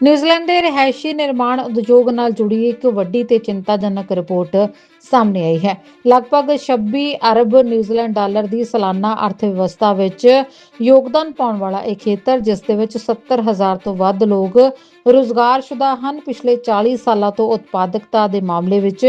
New Zealand ਦੇ ਰਿਹਾਇਸ਼ੀ ਨਿਰਮਾਣ ਉਦਯੋਗ ਨਾਲ ਜੁੜੀ ਇੱਕ ਵੱਡੀ ਤੇ ਚਿੰਤਾਜਨਕ ਰਿਪੋਰਟ ਸਾਹਮਣੇ ਆਈ ਹੈ। ਲਗਭਗ 26 ਅਰਬ ਨਿਊਜ਼ੀਲੈਂਡ ਡਾਲਰ ਦੀ ਸਾਲਾਨਾ ਅਰਥਵਿਵਸਥਾ ਵਿੱਚ ਯੋਗਦਾਨ ਪਾਉਣ ਵਾਲਾ ਇਹ ਖੇਤਰ, ਜਿਸ ਦੇ ਵਿੱਚ 70000 ਤੋਂ ਵੱਧ ਲੋਕ ਰੁਜ਼ਗਾਰਸ਼ੁਦਾ ਹਨ। ਪਿਛਲੇ 40 ਸਾਲਾਂ ਤੋਂ ਉਤਪਾਦਕਤਾ ਦੇ ਮਾਮਲੇ ਵਿੱਚ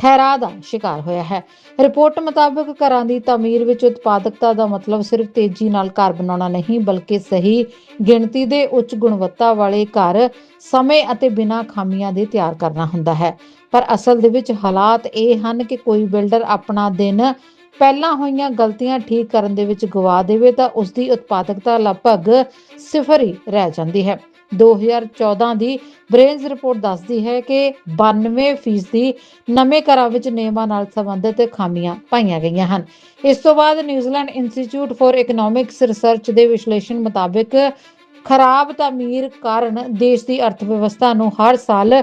ਠਹਿਰਾ ਦਾ ਸ਼ਿਕਾਰ ਹੋਇਆ ਹੈ। ਰਿਪੋਰਟ ਮੁਤਾਬਕ ਘਰਾਂ ਦੀ ਤਾਮੀਰ ਵਿੱਚ ਉਤਪਾਦਕਤਾ ਦਾ ਮਤਲਬ ਸਿਰਫ ਤੇਜ਼ੀ ਨਾਲ ਘਰ ਬਣਾਉਣਾ ਨਹੀਂ, ਬਲਕਿ ਸਹੀ ਗਿਣਤੀ ਦੇ ਉੱਚ ਗੁਣਵੱਤਾ ਵਾਲੇ ਘਰ ਸਮੇਂ ਅਤੇ ਬਿਨਾਂ ਖਾਮੀਆਂ ਦੇ ਤਿਆਰ ਕਰਨਾ ਹੁੰਦਾ ਹੈ। ਪਰ ਅਸਲ ਦੇ ਵਿੱਚ ਹਾਲਾਤ ਇਹ ਹਨ ਕਿ ਕੋਈ ਬਿਲਡਰ ਆਪਣਾ ਦਿਨ ਪਹਿਲਾਂ ਹੋਈਆਂ ਗਲਤੀਆਂ ਠੀਕ ਕਰਨ ਦੇ ਵਿੱਚ ਗਵਾ ਦੇਵੇ ਤਾਂ ਉਸ ਦੀ ਉਤਪਾਦਕਤਾ ਲਗਭਗ ਸਿਫਰ ਹੀ ਰਹਿ ਜਾਂਦੀ ਹੈ। 2014 ਦੀ ਬ੍ਰੇਨਜ਼ ਰਿਪੋਰਟ ਦੱਸਦੀ ਹੈ ਕਿ 92% ਨਵੇਂ ਘਰਾਂ ਵਿੱਚ ਨਿਯਮਾਂ ਨਾਲ ਸੰਬੰਧਿਤ ਖਾਮੀਆਂ ਪਾਈਆਂ ਗਈਆਂ ਹਨ। ਇਸ ਤੋਂ ਬਾਅਦ New Zealand institute for economics research ਦੇ ਵਿਸ਼ਲੇਸ਼ਣ ਮੁਤਾਬਕ ਖਰਾਬ ਤਾਮੀਰ ਕਾਰਨ ਦੇਸ਼ ਦੀ ਅਰਥਵਿਵਸਥਾ ਨੂੰ ਹਰ ਸਾਲ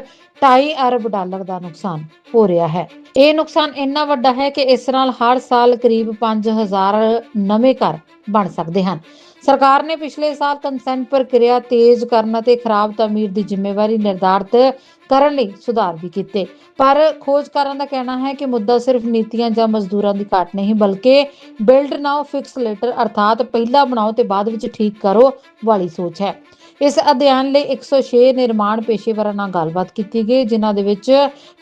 2.5 ਅਰਬ ਡਾਲਰ ਦਾ ਨੁਕਸਾਨ ਹੋ ਰਿਹਾ ਹੈ। ਇਹ ਨੁਕਸਾਨ ਇੰਨਾ ਵੱਡਾ ਹੈ ਕਿ ਇਸ ਨਾਲ ਹਰ ਸਾਲ ਕਰੀਬ 5000 ਨਵੇਂ ਘਰ ਬਣ ਸਕਦੇ ਹਨ। ਸਰਕਾਰ ਨੇ ਪਿਛਲੇ ਸਾਲ ਕੰਸੈਂਟ ਪ੍ਰਕਿਰਿਆ ਤੇਜ਼ ਕਰਨ ਅਤੇ ਖਰਾਬ ਤਾਮੀਰ ਦੀ ਜ਼ਿੰਮੇਵਾਰੀ ਨਿਰਧਾਰਤ ਕਰਨ ਲਈ ਸੁਧਾਰ ਵੀ ਕੀਤੇ। ਪਰ ਖੋਜਕਾਰਾਂ ਦਾ ਕਹਿਣਾ ਹੈ ਕਿ ਮੁੱਦਾ ਸਿਰਫ ਨੀਤੀਆਂ ਜਾਂ ਮਜ਼ਦੂਰਾਂ ਦੀ ਘਾਟ ਨਹੀਂ, ਬਲਕਿ ਬਿਲਡ ਨਾਓ, ਫਿਕਸ ਲੇਟਰ ਅਰਥਾਤ ਪਹਿਲਾਂ ਬਣਾਓ ਤੇ ਬਾਅਦ ਵਿੱਚ ਠੀਕ ਕਰੋ ਵਾਲੀ ਸੋਚ ਹੈ। ਇਸ ਅਧਿਐਨ ਲਈ 106 ਨਿਰਮਾਣ ਪੇਸ਼ੇਵਰਾਂ ਨਾਲ ਗੱਲਬਾਤ ਕੀਤੀ ਗਈ, ਜਿਨ੍ਹਾਂ ਦੇ ਵਿੱਚ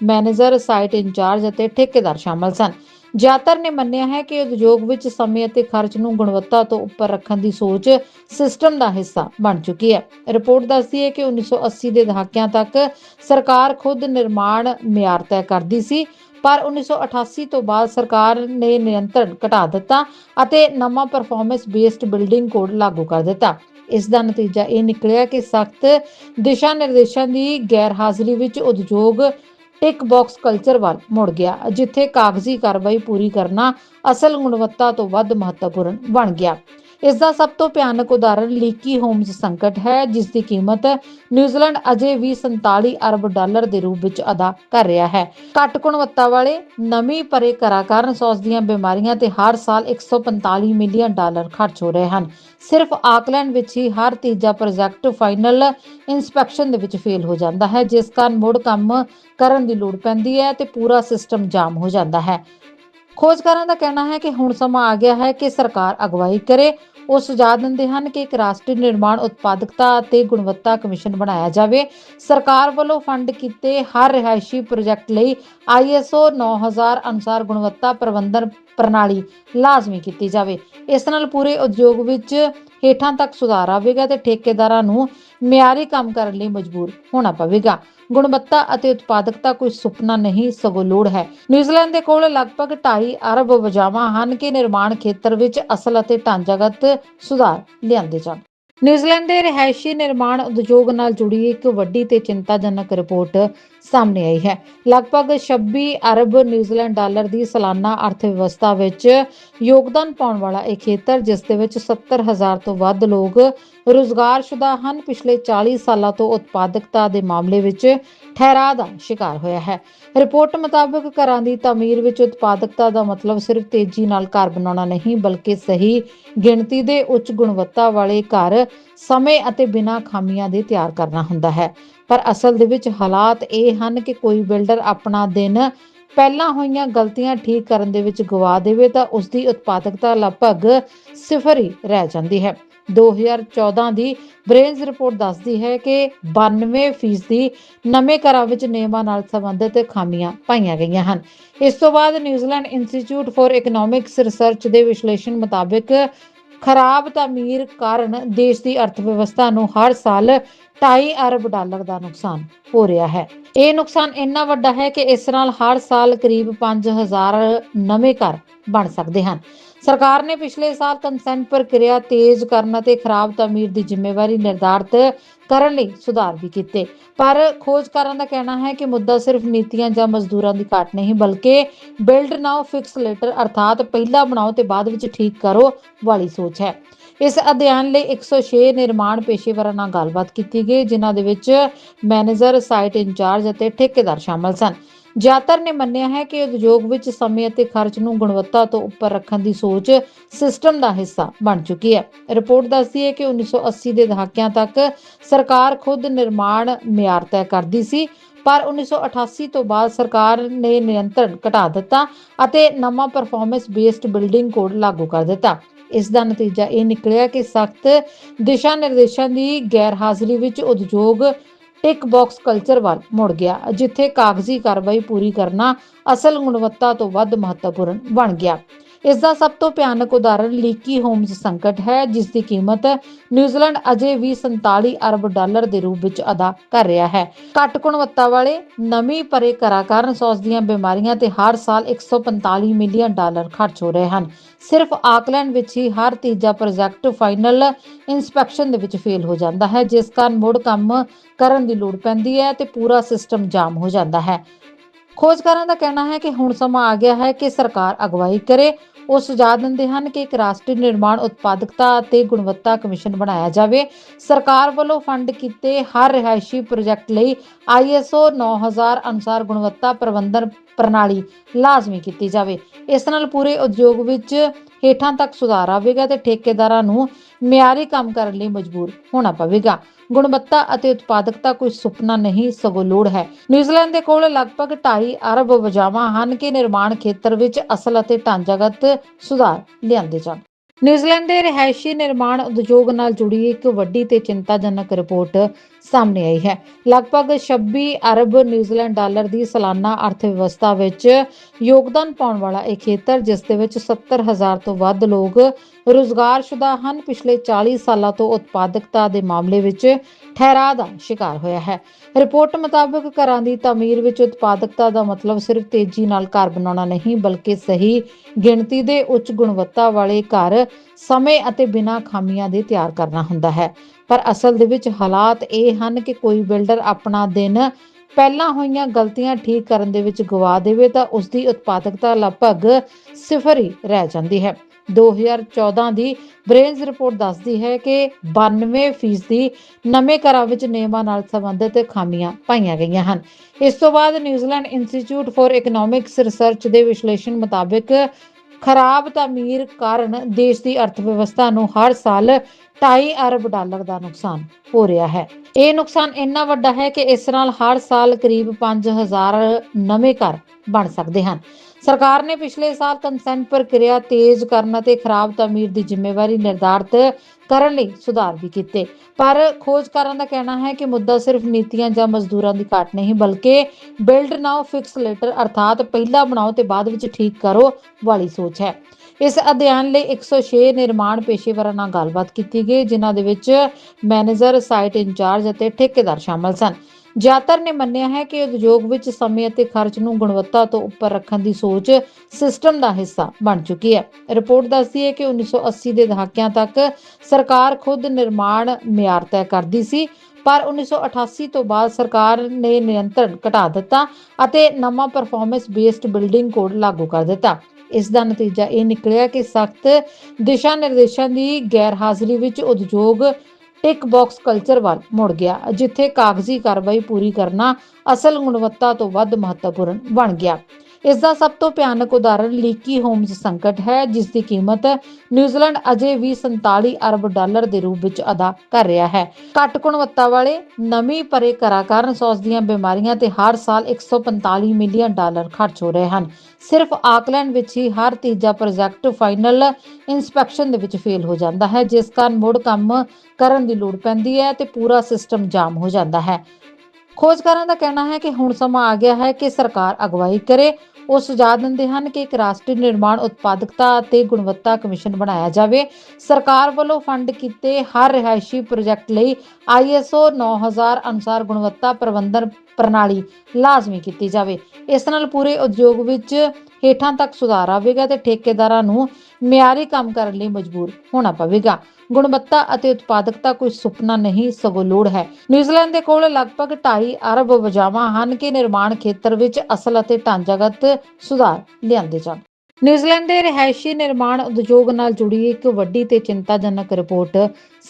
ਮੈਨੇਜਰ, ਸਾਈਟ ਇੰਚਾਰਜ ਅਤੇ ਠੇਕੇਦਾਰ ਸ਼ਾਮਲ ਸਨ। ਜ਼ਿਆਦਾਤਰ ਨੇ ਮੰਨਿਆ ਹੈ ਕਿ ਉਦਯੋਗ ਵਿੱਚ ਸਮੇਂ ਅਤੇ ਖਰਚ ਨੂੰ ਗੁਣਵੱਤਾ ਤੋਂ ਉੱਪਰ ਰੱਖਣ ਦੀ ਸੋਚ ਸਿਸਟਮ ਦਾ ਹਿੱਸਾ ਬਣ ਚੁੱਕੀ ਹੈ। ਰਿਪੋਰਟ ਦੱਸਦੀ ਹੈ ਕਿ 1980 ਦੇ ਦਹਾਕਿਆਂ ਤੱਕ ਸਰਕਾਰ ਖੁਦ ਨਿਰਮਾਣ ਮਿਆਰ ਤੈਅ ਕਰਦੀ ਸੀ, ਪਰ 1988 ਤੋਂ ਬਾਅਦ ਸਰਕਾਰ ਨੇ ਨਿਯੰਤਰਣ ਘਟਾ ਦਿੱਤਾ ਅਤੇ ਨਵਾਂ ਪਰਫਾਰਮੈਂਸ ਬੇਸਡ ਬਿਲਡਿੰਗ ਕੋਡ ਲਾਗੂ ਕਰ ਦਿੱਤਾ। ਇਸ ਦਾ ਨਤੀਜਾ ਇਹ ਨਿਕਲਿਆ ਕਿ ਸਖਤ ਦਿਸ਼ਾ ਨਿਰਦੇਸ਼ਾਂ ਦੀ ਗੈਰ ਹਾਜ਼ਰੀ ਵਿੱਚ ਉਦਯੋਗ ਟਿਕ ਬਾਕਸ ਕਲਚਰ ਵੱਲ ਮੁੜ ਗਿਆ, ਜਿੱਥੇ ਕਾਗਜ਼ੀ ਕਾਰਵਾਈ ਪੂਰੀ ਕਰਨਾ ਅਸਲ ਗੁਣਵੱਤਾ ਤੋਂ ਵੱਧ ਮਹੱਤਵਪੂਰਨ ਬਣ ਗਿਆ। ਇਸ ਦਾ ਸਭ ਤੋਂ ਭਿਆਨਕ ਉਦਾਹਰਣ ਲੀਕੀ ਹੋਮਸ ਸੰਕਟ ਹੈ, ਜਿਸ ਦੀ ਕੀਮਤ ਨਿਊਜ਼ੀਲੈਂਡ ਅਜੇ ਵੀ 47 ਅਰਬ ਡਾਲਰ ਦੇ ਰੂਪ ਵਿੱਚ ਅਦਾ ਕਰ ਰਿਹਾ ਹੈ। ਘੱਟ ਗੁਣਵੱਤਾ ਵਾਲੇ ਨਵੀਂ ਪਰੇ ਘਰਾਂ ਕਾਰਨ ਸੌਸ ਬਿਮਾਰੀਆਂ ਤੇ ਹਰ ਸਾਲ 145 ਮਿਲੀਅਨ ਡਾਲਰ ਖਰਚ ਹੋ ਰਹੇ ਹਨ। ਸਿਰਫ ਆਕਲੈਂਡ ਵਿੱਚ ਹੀ ਹਰ ਤੀਜਾ ਪ੍ਰੋਜੈਕਟ ਫਾਈਨਲ ਇਨਸਪੈਕਸ਼ਨ ਦੇ ਵਿੱਚ ਫੇਲ ਹੋ ਜਾਂਦਾ ਹੈ, ਜਿਸ ਕਾਰਨ ਮੁੜ ਕੰਮ ਕਰਨ ਦੀ ਲੋੜ ਪੈਂਦੀ ਹੈ ਤੇ ਪੂਰਾ ਸਿਸਟਮ ਜਾਮ ਹੋ ਜਾਂਦਾ ਹੈ। ਖੋਜਕਾਰਾਂ ਦਾ ਕਹਿਣਾ ਹੈ ਕਿ ਹੁਣ ਸਮਾਂ ਆ ਗਿਆ ਹੈ ਕਿ ਸਰਕਾਰ ਅਗਵਾਈ ਕਰੇ। ਉਹ ਸੁਝਾਅ ਦਿੰਦੇ ਹਨ ਕਿ ਇੱਕ ਰਾਸ਼ਟਰੀ ਨਿਰਮਾਣ ਉਤਪਾਦਕਤਾ ਅਤੇ ਗੁਣਵੱਤਾ ਕਮਿਸ਼ਨ ਬਣਾਇਆ ਜਾਵੇ। ਸਰਕਾਰ ਵੱਲੋਂ ਫੰਡ ਕੀਤੇ ਹਰ ਰਿਹਾਇਸ਼ੀ ਪ੍ਰੋਜੈਕਟ ਲਈ ISO 9000 ਅਨੁਸਾਰ ਗੁਣਵੱਤਾ ਪ੍ਰਬੰਧਨ ਪ੍ਰਣਾਲੀ ਲਾਜ਼ਮੀ ਕੀਤੀ ਜਾਵੇ। ਇਸ ਨਾਲ ਪੂਰੇ ਉਦਯੋਗ ਵਿੱਚ ਹੇਠਾਂ ਤੱਕ ਸੁਧਾਰ ਆਵੇਗਾ ਤੇ ਠੇਕੇਦਾਰਾਂ ਨੂੰ ਮਿਆਰੀ ਕੰਮ ਕਰਨ ਲਈ ਮਜਬੂਰ ਹੋਣਾ ਪਵੇਗਾ। ਗੁਣਵੱਤਾ ਅਤੇ ਉਤਪਾਦਕਤਾ ਕੋਈ ਸੁਪਨਾ ਨਹੀਂ, ਸਗੋਂ ਲੋੜ ਹੈ। ਨਿਊਜ਼ੀਲੈਂਡ ਦੇ ਕੋਲ ਲਗਭਗ 2.5 ਅਰਬ ਵਜਾਵਾਂ ਹਨ ਕਿ ਨਿਰਮਾਣ ਖੇਤਰ ਵਿੱਚ ਅਸਲ ਅਤੇ ਢਾਂਚਾਗਤ ਸੁਧਾਰ ਲਿਆਂਦੇ ਜਾਣ। ਨਿਊਜ਼ੀਲੈਂਡ ਦੇ ਰਿਹਾਇਸ਼ੀ ਨਿਰਮਾਣ ਉਦਯੋਗ ਨਾਲ ਜੁੜੀ ਇੱਕ ਵੱਡੀ ਤੇ ਚਿੰਤਾਜਨਕ ਰਿਪੋਰਟ ਸਾਹਮਣੇ ਆਈ ਹੈ। ਲਗਭਗ 26 ਅਰਬ ਨਿਊਜ਼ੀਲੈਂਡ ਡਾਲਰ ਦੀ ਸਾਲਾਨਾ ਅਰਥਵਿਵਸਥਾ ਵਿੱਚ ਯੋਗਦਾਨ ਪਾਉਣ ਵਾਲਾ ਇਹ ਖੇਤਰ, ਜਿਸ ਦੇ ਵਿੱਚ 70000 ਤੋਂ ਵੱਧ ਲੋਕ ਰੁਜ਼ਗਾਰਸ਼ੁਦਾ ਹਨ, ਪਿਛਲੇ 40 ਸਾਲਾਂ ਤੋਂ ਉਤਪਾਦਕਤਾ ਦੇ ਮਾਮਲੇ ਵਿੱਚ ਠਹਿਰਾਅ ਦਾ ਸ਼ਿਕਾਰ ਹੋਇਆ ਹੈ। ਰਿਪੋਰਟ ਮੁਤਾਬਕ ਘਰਾਂ ਦੀ ਤਾਮੀਰ ਵਿੱਚ ਉਤਪਾਦਕਤਾ ਦਾ ਮਤਲਬ ਸਿਰਫ ਤੇਜ਼ੀ ਨਾਲ ਘਰ ਬਣਾਉਣਾ ਨਹੀਂ, ਬਲਕਿ ਸਹੀ ਗਿਣਤੀ ਦੇ ਉੱਚ ਗੁਣਵੱਤਾ ਵਾਲੇ ਘਰ ਸਮੇਂ ਅਤੇ ਬਿਨਾਂ ਖਾਮੀਆਂ ਦੇ ਤਿਆਰ ਕਰਨਾ ਹੁੰਦਾ ਹੈ। ਪਰ ਅਸਲ ਦੇ ਵਿੱਚ ਹਾਲਾਤ ਇਹ ਹਨ ਕਿ ਕੋਈ ਬਿਲਡਰ ਆਪਣਾ ਦਿਨ ਪਹਿਲਾਂ ਹੋਈਆਂ ਗਲਤੀਆਂ ਠੀਕ ਕਰਨ ਦੇ ਵਿੱਚ ਗਵਾ ਦੇਵੇ ਤਾਂ ਉਸ ਦੀ ਉਤਪਾਦਕਤਾ ਲਗਭਗ ਸਿਫਰ ਹੀ ਰਹਿ ਜਾਂਦੀ ਹੈ। 2014 ਦੀ ਬ੍ਰੇਨਜ਼ ਰਿਪੋਰਟ ਦੱਸਦੀ ਹੈ ਕਿ 92% ਨਵੇਂ ਘਰਾਂ ਵਿੱਚ ਨਿਯਮਾਂ ਨਾਲ ਸੰਬੰਧਿਤ ਖਾਮੀਆਂ ਪਾਈਆਂ ਗਈਆਂ ਹਨ। ਇਸ ਤੋਂ ਬਾਅਦ New Zealand institute for economics research ਦੇ ਵਿਸ਼ਲੇਸ਼ਣ ਮੁਤਾਬਕ ਖਰਾਬ ਤਾਮੀਰ ਕਾਰਨ ਦੇਸ਼ ਦੀ ਅਰਥ ਵਿਵਸਥਾ ਨੂੰ ਹਰ ਸਾਲ 2.5 ਅਰਬ ਡਾਲਰ ਦਾ ਨੁਕਸਾਨ ਹੋ ਰਿਹਾ ਹੈ। ਇਹ ਨੁਕਸਾਨ ਇੰਨਾ ਵੱਡਾ ਹੈ ਕਿ ਇਸ ਨਾਲ ਹਰ ਸਾਲ ਕਰੀਬ 5000 ਨਵੇਂ ਘਰ ਬਣ ਸਕਦੇ ਹਨ। ਸਰਕਾਰ ਨੇ ਪਿਛਲੇ ਸਾਲ ਕੰਸੈਂਟ ਪ੍ਰਕਿਰਿਆ ਤੇਜ਼ ਕਰਨ ਅਤੇ ਖਰਾਬ ਤਾਮੀਰ ਦੀ ਜ਼ਿੰਮੇਵਾਰੀ ਨਿਰਧਾਰਤ ਕਰਨ ਲਈ ਸੁਧਾਰ ਵੀ ਕੀਤੇ। ਪਰ ਖੋਜਕਾਰਾਂ ਦਾ ਕਹਿਣਾ ਹੈ ਕਿ ਮੁੱਦਾ ਸਿਰਫ ਨੀਤੀਆਂ ਜਾਂ ਮਜ਼ਦੂਰਾਂ ਦੀ ਘਾਟ ਨਹੀਂ, ਬਲਕਿ ਬਿਲਡ ਨਾਓ ਫਿਕਸ ਲੇਟਰ ਅਰਥਾਤ ਪਹਿਲਾਂ ਬਣਾਓ ਤੇ ਬਾਅਦ ਵਿੱਚ ਠੀਕ ਕਰੋ ਵਾਲੀ ਸੋਚ ਹੈ। ਇਸ ਅਧਿਐਨ ਲਈ 106 ਨਿਰਮਾਣ ਪੇਸ਼ੇਵਰਾਂ ਨਾਲ ਗੱਲਬਾਤ ਕੀਤੀ ਗਈ, ਜਿਨ੍ਹਾਂ ਦੇ ਵਿੱਚ ਮੈਨੇਜਰ, ਸਾਈਟ ਇੰਚਾਰਜ ਅਤੇ ਠੇਕੇਦਾਰ ਸ਼ਾਮਲ ਸਨ। ਜ਼ਿਆਦਾਤਰ ਨੇ ਮੰਨਿਆ ਹੈ ਕਿ ਉਦਯੋਗ ਵਿੱਚ ਸਮੇਂ ਅਤੇ ਖਰਚ ਨੂੰ ਗੁਣਵੱਤਾ ਤੋਂ ਉੱਪਰ ਰੱਖਣ ਦੀ ਸੋਚ ਸਿਸਟਮ ਦਾ ਹਿੱਸਾ ਬਣ ਚੁੱਕੀ ਹੈ। ਰਿਪੋਰਟ ਦੱਸਦੀ ਹੈ ਕਿ 1980 ਦੇ ਦਹਾਕਿਆਂ ਤੱਕ ਸਰਕਾਰ ਖੁਦ ਨਿਰਮਾਣ ਮਿਆਰ ਤੈਅ ਕਰਦੀ ਸੀ, ਪਰ 1988 ਤੋਂ ਬਾਅਦ ਸਰਕਾਰ ਨੇ ਨਿਯੰਤਰਣ ਘਟਾ ਦਿੱਤਾ ਅਤੇ ਨਵਾਂ ਪਰਫਾਰਮੈਂਸ ਬੇਸਡ ਬਿਲਡਿੰਗ ਕੋਡ ਲਾਗੂ ਕਰ ਦਿੱਤਾ। ਇਸ ਦਾ ਨਤੀਜਾ ਇਹ ਨਿਕਲਿਆ ਕਿ ਸਖਤ ਦਿਸ਼ਾ ਨਿਰਦੇਸ਼ਾਂ ਦੀ ਗੈਰ ਹਾਜ਼ਰੀ ਵਿੱਚ ਉਦਯੋਗ ਟਿਕ ਬਾਕਸ ਕਲਚਰ ਵੱਲ ਮੁੜ ਗਿਆ, ਜਿੱਥੇ ਕਾਗਜ਼ੀ ਕਾਰਵਾਈ ਪੂਰੀ ਕਰਨਾ ਅਸਲ ਗੁਣਵੱਤਾ ਤੋਂ ਵੱਧ ਮਹੱਤਵਪੂਰਨ ਬਣ ਗਿਆ। ਇਸ ਦਾ ਸਭ ਤੋਂ ਭਿਆਨਕ ਉਦਾਹਰਣ ਲੀਕੀ ਹੋਮਸ ਸੰਕਟ ਹੈ, ਜਿਸ ਦੀ ਕੀਮਤ ਨਿਊਜ਼ੀਲੈਂਡ ਅਜੇ ਵੀ 47 ਅਰਬ ਡਾਲਰ ਦੇ ਰੂਪ ਵਿੱਚ ਅਦਾ ਕਰ ਰਿਹਾ ਹੈ। ਘੱਟ ਗੁਣਵੱਤਾ ਵਾਲੇ ਨਵੀਂ ਪਰੇ ਘਰਾਂ ਕਾਰਨ ਸੌਸ ਦੀਆਂ ਬਿਮਾਰੀਆਂ ਤੇ ਹਰ ਸਾਲ 145 ਮਿਲੀਅਨ ਡਾਲਰ ਖਰਚ ਹੋ ਰਹੇ ਹਨ। ਸਿਰਫ ਆਕਲੈਂਡ ਵਿੱਚ ਹੀ ਹਰ ਤੀਜਾ ਪ੍ਰੋਜੈਕਟ ਫਾਈਨਲ ਇਨਸਪੈਕਸ਼ਨ ਦੇ ਵਿੱਚ ਫੇਲ ਹੋ ਜਾਂਦਾ ਹੈ, ਜਿਸ ਕਾਰਨ ਮੁੜ ਕੰਮ ਕਰਨ ਦੀ ਲੋੜ ਪੈਂਦੀ ਹੈ ਤੇ ਪੂਰਾ ਸਿਸਟਮ ਜਾਮ ਹੋ ਜਾਂਦਾ ਹੈ। ਖੋਜਕਾਰਾਂ ਦਾ ਕਹਿਣਾ ਹੈ ਕਿ ਹੁਣ ਸਮਾਂ ਆ ਗਿਆ ਹੈ ਕਿ ਸਰਕਾਰ ਅਗਵਾਈ ਕਰੇ। ਉਹ ਸੁਝਾਅ ਦਿੰਦੇ ਹਨ ਕਿ ਇੱਕ ਰਾਸ਼ਟਰੀ ਨਿਰਮਾਣ ਉਤਪਾਦਕਤਾ ਅਤੇ ਗੁਣਵੱਤਾ ਕਮਿਸ਼ਨ ਬਣਾਇਆ ਜਾਵੇ। ਸਰਕਾਰ ਵੱਲੋਂ ਫੰਡ ਕੀਤੇ ਹਰ ਰਿਹਾਇਸ਼ੀ ਪ੍ਰੋਜੈਕਟ ਲਈ ISO 9000 ਅਨੁਸਾਰ ਗੁਣਵੱਤਾ ਪ੍ਰਬੰਧਨ ਪ੍ਰਣਾਲੀ ਲਾਜ਼ਮੀ ਕੀਤੀ ਜਾਵੇ। ਇਸ ਨਾਲ ਪੂਰੇ ਉਦਯੋਗ ਵਿੱਚ ਹੇਠਾਂ ਤੱਕ ਸੁਧਾਰ ਆਵੇਗਾ ਤੇ ਠੇਕੇਦਾਰਾਂ ਨੂੰ ਮਿਆਰੀ ਕੰਮ ਕਰਨ ਲਈ ਮਜਬੂਰ ਹੋਣਾ ਪਵੇਗਾ। ਗੁਣਵੱਤਾ ਅਤੇ ਉਤਪਾਦਕਤਾ ਕੋਈ ਸੁਪਨਾ ਨਹੀਂ, ਸਗੋਂ ਲੋੜ ਹੈ। ਨਿਊਜ਼ੀਲੈਂਡ ਦੇ ਕੋਲ ਲਗਭਗ 2.5 ਅਰਬ ਵਜਾਵਾਂ ਹਨ ਕਿ ਨਿਰਮਾਣ ਖੇਤਰ ਵਿੱਚ ਅਸਲ ਅਤੇ ਢਾਂਚਾਗਤ ਸੁਧਾਰ ਲਿਆਂਦੇ ਜਾਣ। ਨਿਊਜ਼ੀਲੈਂਡ ਦੇ ਰਿਹਾਇਸ਼ੀ ਨਿਰਮਾਣ ਉਦਯੋਗ ਨਾਲ ਜੁੜੀ ਇੱਕ ਵੱਡੀ ਤੇ ਚਿੰਤਾਜਨਕ ਰਿਪੋਰਟ ਸਾਹਮਣੇ ਆਈ ਹੈ। ਲਗਭਗ 26 ਅਰਬ ਨਿਊਜ਼ੀਲੈਂਡ ਡਾਲਰ ਦੀ ਸਾਲਾਨਾ ਅਰਥ ਵਿੱਚ ਯੋਗਦਾਨ ਪਾਉਣ ਵਾਲਾ ਇਹ ਖੇਤਰ, ਜਿਸ ਦੇ ਵਿੱਚ 70000 ਤੋਂ ਵੱਧ ਲੋਕ ਰੁਜ਼ਗਾਰਸ਼ੁਦਾ ਹਨ, ਪਿਛਲੇ 40 ਸਾਲਾਂ ਤੋਂ ਉਤਪਾਦਕਤਾ ਦੇ ਮਾਮਲੇ ਵਿੱਚ ਠਹਿਰਾਅ ਦਾ ਸ਼ਿਕਾਰ ਹੋਇਆ ਹੈ। ਰਿਪੋਰਟ ਮੁਤਾਬਕ ਘਰਾਂ ਦੀ ਤਾਮੀਰ ਵਿੱਚ ਉਤਪਾਦਕਤਾ ਦਾ ਮਤਲਬ ਸਿਰਫ ਤੇਜ਼ੀ ਨਾਲ ਘਰ ਬਣਾਉਣਾ ਨਹੀਂ, ਬਲਕਿ ਸਹੀ ਗਿਣਤੀ ਦੇ ਉੱਚ ਗੁਣਵੱਤਾ ਵਾਲੇ ਘਰ ਸਮੇਂ ਅਤੇ ਬਿਨਾਂ ਖਾਮੀਆਂ ਦੇ ਤਿਆਰ ਕਰਨਾ ਹੁੰਦਾ ਹੈ। ਪਰ ਅਸਲ ਦੇ ਵਿੱਚ ਹਾਲਾਤ ਇਹ ਹਨ ਕਿ ਕੋਈ ਬਿਲਡਰ ਆਪਣਾ ਦਿਨ ਪਹਿਲਾਂ ਹੋਈਆਂ ਗਲਤੀਆਂ ਠੀਕ ਕਰਨ ਦੇ ਵਿੱਚ ਗਵਾ ਦੇਵੇ ਤਾਂ ਉਸ ਦੀ ਉਤਪਾਦਕਤਾ ਲਗਭਗ ਸਿਫਰ ਹੀ ਰਹਿ ਜਾਂਦੀ ਹੈ। 2014 ਦੀ ਬ੍ਰੇਨਸ ਰਿਪੋਰਟ ਦੱਸਦੀ ਹੈ ਕਿ 92% ਨਵੇਂ ਘਰਾਂ ਵਿੱਚ ਨਿਯਮਾਂ ਨਾਲ ਸੰਬੰਧਿਤ ਖਾਮੀਆਂ ਪਾਈਆਂ ਗਈਆਂ ਹਨ। ਇਸ ਤੋਂ ਬਾਅਦ New Zealand institute for economics research ਦੇ ਵਿਸ਼ਲੇਸ਼ਣ ਮੁਤਾਬਕ ਖਰਾਬ ਤਾਮੀਰ ਕਾਰਨ ਦੇਸ਼ ਦੀ ਅਰਥ ਵਿਵਸਥਾ ਨੂੰ ਹਰ ਸਾਲ 2.5 ਅਰਬ ਡਾਲਰ ਦਾ ਨੁਕਸਾਨ ਹੋ ਰਿਹਾ ਹੈ। ਇਹ ਨੁਕਸਾਨ ਇੰਨਾ ਵੱਡਾ ਹੈ ਕਿ ਇਸ ਨਾਲ ਹਰ ਸਾਲ ਕਰੀਬ 5000 ਨਵੇਂ ਘਰ ਬਣ ਸਕਦੇ ਹਨ। ਸਰਕਾਰ ਨੇ ਪਿਛਲੇ ਸਾਲ ਕੰਸੈਂਟ ਪ੍ਰਕਿਰਿਆ ਤੇਜ਼ ਕਰਨ ਅਤੇ ਖਰਾਬ ਤਾਮੀਰ ਦੀ ਜ਼ਿੰਮੇਵਾਰੀ ਨਿਰਧਾਰਤ ਕਰਨ ਲਈ ਸੁਧਾਰ ਵੀ ਕੀਤੇ। ਪਰ ਖੋਜਕਾਰਾਂ ਦਾ ਕਹਿਣਾ ਹੈ ਕਿ ਮੁੱਦਾ ਸਿਰਫ ਨੀਤੀਆਂ ਜਾਂ ਮਜ਼ਦੂਰਾਂ ਦੀ ਘਾਟ ਨਹੀਂ, ਬਲਕਿ ਬਿਲਡ ਨਾਓ ਫਿਕਸ ਲੇਟਰ ਅਰਥਾਤ ਪਹਿਲਾਂ ਬਣਾਓ ਤੇ ਬਾਅਦ ਵਿੱਚ ਠੀਕ ਕਰੋ ਵਾਲੀ ਸੋਚ ਹੈ। ਇਸ ਅਧਿਐਨ ਲਈ 106 ਨਿਰਮਾਣ ਪੇਸ਼ੇਵਰਾਂ ਨਾਲ ਗੱਲਬਾਤ ਕੀਤੀ ਗਈ, ਜਿਨ੍ਹਾਂ ਦੇ ਵਿੱਚ ਮੈਨੇਜਰ, ਸਾਈਟ ਇੰਚਾਰਜ ਅਤੇ ਠੇਕੇਦਾਰ ਸ਼ਾਮਲ ਸਨ। ਜ਼ਿਆਦਾਤਰ ਨੇ ਮੰਨਿਆ ਹੈ ਕਿ ਉਦਯੋਗ ਵਿੱਚ ਸਮੇਂ ਅਤੇ ਖਰਚ ਨੂੰ ਗੁਣਵੱਤਾ ਤੋਂ ਉੱਪਰ ਰੱਖਣ ਦੀ ਸੋਚ ਸਿਸਟਮ ਦਾ ਹਿੱਸਾ ਬਣ ਚੁੱਕੀ ਹੈ। ਰਿਪੋਰਟ ਦੱਸਦੀ ਹੈ ਕਿ 1980 ਦੇ ਦਹਾਕਿਆਂ ਤੱਕ ਸਰਕਾਰ ਖੁਦ ਨਿਰਮਾਣ ਮਿਆਰ ਤੈਅ ਕਰਦੀ ਸੀ, ਪਰ 1988 ਤੋਂ ਬਾਅਦ ਸਰਕਾਰ ਨੇ ਨਿਯੰਤਰਣ ਘਟਾ ਦਿੱਤਾ ਅਤੇ ਨਵਾਂ ਪਰਫਾਰਮੈਂਸ ਬੇਸਡ ਬਿਲਡਿੰਗ ਕੋਡ ਲਾਗੂ ਕਰ ਦਿੱਤਾ। ਇਸ ਦਾ ਨਤੀਜਾ ਇਹ ਨਿਕਲਿਆ ਕਿ ਸਖਤ ਦਿਸ਼ਾ ਨਿਰਦੇਸ਼ਾਂ ਦੀ ਗੈਰ ਹਾਜ਼ਰੀ ਵਿੱਚ ਉਦਯੋਗ ਟਿਕ ਬਾਕਸ ਕਲਚਰ ਵੱਲ ਮੁੜ ਗਿਆ, ਜਿੱਥੇ ਕਾਗਜ਼ੀ ਕਾਰਵਾਈ ਪੂਰੀ ਕਰਨਾ ਅਸਲ ਗੁਣਵੱਤਾ ਤੋਂ ਵੱਧ ਮਹੱਤਵਪੂਰਨ ਬਣ ਗਿਆ। ਇਸ ਦਾ ਸਭ ਤੋਂ ਭਿਆਨਕ ਉਦਾਹਰਣ ਲੀਕੀ ਹੋਮਸ ਸੰਕਟ ਹੈ, ਜਿਸ ਦੀ ਕੀਮਤ ਨਿਊਜ਼ੀਲੈਂਡ ਅਜੇ ਵੀ 47 ਅਰਬ ਡਾਲਰ ਦੇ ਰੂਪ ਵਿੱਚ ਅਦਾ ਕਰ ਰਿਹਾ ਹੈ। ਘੱਟ ਗੁਣਵੱਤਾ ਵਾਲੇ ਨਵੀਂ ਪਰੇ ਘਰਾਂ ਕਾਰਨ ਸੌਸ ਦੀਆਂ ਬਿਮਾਰੀਆਂ ਤੇ ਹਰ ਸਾਲ 145 ਮਿਲੀਅਨ ਡਾਲਰ ਖਰਚ ਹੋ ਰਹੇ ਹਨ। ਸਿਰਫ ਆਕਲੈਂਡ ਵਿੱਚ ਹੀ ਹਰ ਤੀਜਾ ਪ੍ਰੋਜੈਕਟ ਫਾਈਨਲ ਇਨਸਪੈਕਸ਼ਨ ਦੇ ਵਿੱਚ ਫੇਲ ਹੋ ਜਾਂਦਾ ਹੈ, ਜਿਸ ਕਾਰਨ ਮੁੜ ਕੰਮ ਕਰਨ ਦੀ ਲੋੜ ਪੈਂਦੀ ਹੈ ਤੇ ਪੂਰਾ ਸਿਸਟਮ ਜਾਮ ਹੋ ਜਾਂਦਾ ਹੈ। ਖੋਜਕਾਰਾਂ ਦਾ ਕਹਿਣਾ ਹੈ ਕਿ ਹੁਣ ਸਮਾਂ ਆ ਗਿਆ ਹੈ ਕਿ ਸਰਕਾਰ ਅਗਵਾਈ ਕਰੇ। ਉਹ ਸੁਝਾਅ ਦਿੰਦੇ ਹਨ ਕਿ ਇੱਕ ਰਾਸ਼ਟਰੀ ਨਿਰਮਾਣ ਉਤਪਾਦਕਤਾ ਅਤੇ ਗੁਣਵੱਤਾ ਕਮਿਸ਼ਨ ਬਣਾਇਆ ਜਾਵੇ। ਸਰਕਾਰ ਵੱਲੋਂ ਫੰਡ ਕੀਤੇ ਹਰ ਰਿਹਾਇਸ਼ੀ ਪ੍ਰੋਜੈਕਟ ਲਈ ISO 9000 ਅਨੁਸਾਰ ਗੁਣਵੱਤਾ ਪ੍ਰਬੰਧਨ ਪ੍ਰਣਾਲੀ ਲਾਜ਼ਮੀ ਕੀਤੀ ਜਾਵੇ। ਇਸ ਨਾਲ ਪੂਰੇ ਉਦਯੋਗ ਵਿੱਚ ਹੇਠਾਂ ਤੱਕ ਸੁਧਾਰ ਆਵੇਗਾ ਤੇ ਠੇਕੇਦਾਰਾਂ ਨੂੰ ਮਿਆਰੀ ਕੰਮ ਕਰਨ ਲਈ ਮਜਬੂਰ ਹੋਣਾ ਪਵੇਗਾ। ਗੁਣਵੱਤਾ ਅਤੇ ਉਤਪਾਦਕਤਾ ਕੋਈ ਸੁਪਨਾ ਨਹੀਂ, ਸਗੋਂ ਲੋੜ ਹੈ। ਨਿਊਜ਼ੀਲੈਂਡ ਦੇ ਕੋਲ ਲਗਭਗ 2.5 ਅਰਬ ਵਜਾਵਾਂ ਹਨ ਕਿ ਨਿਰਮਾਣ ਖੇਤਰ ਵਿੱਚ ਅਸਲ ਅਤੇ ਢਾਂਚਾਗਤ ਸੁਧਾਰ ਲਿਆਂਦੇ ਜਾਣ। ਨਿਊਜ਼ੀਲੈਂਡ ਦੇ ਰਿਹਾਇਸ਼ੀ ਨਿਰਮਾਣ ਉਦਯੋਗ ਨਾਲ ਜੁੜੀ ਇੱਕ ਵੱਡੀ ਤੇ ਚਿੰਤਾਜਨਕ ਰਿਪੋਰਟ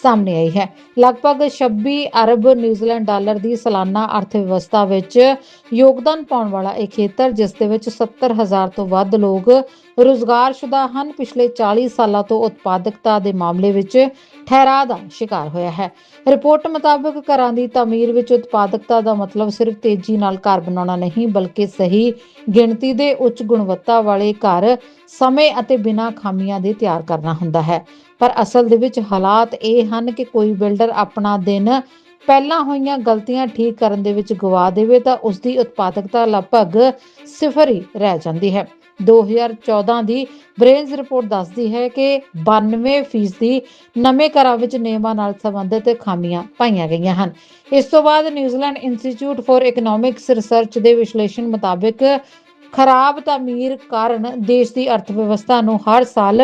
ਸਾਹਮਣੇ ਆਈ ਹੈ। ਲਗਭਗ 26 ਅਰਬ ਨਿਊਜ਼ੀਲੈਂਡ ਡਾਲਰ ਦੀ ਸਾਲਾਨਾ ਅਰਥ ਵਿਵਸਥਾ ਵਿੱਚ ਯੋਗਦਾਨ ਪਾਉਣ ਵਾਲਾ ਇਹ ਖੇਤਰ, ਜਿਸ ਦੇ ਵਿੱਚ 70000 ਤੋਂ ਵੱਧ ਲੋਕ ਰੁਜ਼ਗਾਰਸ਼ੁਦਾ ਹਨ, ਪਿਛਲੇ 40 ਸਾਲਾਂ ਤੋਂ ਉਤਪਾਦਕਤਾ ਦੇ ਮਾਮਲੇ ਵਿੱਚ ਠਹਿਰਾਅ ਦਾ ਸ਼ਿਕਾਰ ਹੋਇਆ ਹੈ। ਰਿਪੋਰਟ ਮੁਤਾਬਕ ਘਰਾਂ ਦੀ ਤਾਮੀਰ ਵਿੱਚ ਉਤਪਾਦਕਤਾ ਦਾ ਮਤਲਬ ਸਿਰਫ ਤੇਜ਼ੀ ਨਾਲ ਘਰ ਬਣਾਉਣਾ ਨਹੀਂ, ਬਲਕਿ ਸਹੀ ਗਿਣਤੀ ਦੇ ਉੱਚ ਗੁਣਵੱਤਾ ਵਾਲੇ ਘਰ ਸਮੇਂ ਅਤੇ ਬਿਨਾਂ ਖਾਮੀਆਂ ਦੇ ਤਿਆਰ ਕਰਨਾ ਹੁੰਦਾ ਹੈ। ਪਰ ਅਸਲ ਦੇ ਵਿੱਚ ਹਾਲਾਤ ਇਹ ਹਨ ਕਿ ਕੋਈ ਬਿਲਡਰ ਆਪਣਾ ਦਿਨ ਪਹਿਲਾਂ ਹੋਈਆਂ ਗਲਤੀਆਂ ਠੀਕ ਕਰਨ ਦੇ ਵਿੱਚ ਗਵਾ ਦੇਵੇ ਤਾਂ ਉਸ ਦੀ ਉਤਪਾਦਕਤਾ ਲਗਭਗ ਸਿਫਰ ਹੀ ਰਹਿ ਜਾਂਦੀ ਹੈ। 2014 ਦੀ ਬ੍ਰੇਨਜ਼ ਰਿਪੋਰਟ ਦੱਸਦੀ ਹੈ ਕਿ 92% ਨਵੇਂ ਘਰਾਂ ਵਿੱਚ ਨਿਯਮਾਂ ਨਾਲ ਸੰਬੰਧਿਤ ਖਾਮੀਆਂ ਪਾਈਆਂ ਗਈਆਂ ਹਨ। ਇਸ ਤੋਂ ਬਾਅਦ New Zealand institute for economics research ਦੇ ਵਿਸ਼ਲੇਸ਼ਣ ਮੁਤਾਬਕ ਖਰਾਬ ਤਾਮੀਰ ਕਾਰਨ ਦੇਸ਼ ਦੀ ਅਰਥ ਵਿਵਸਥਾ ਨੂੰ ਹਰ ਸਾਲ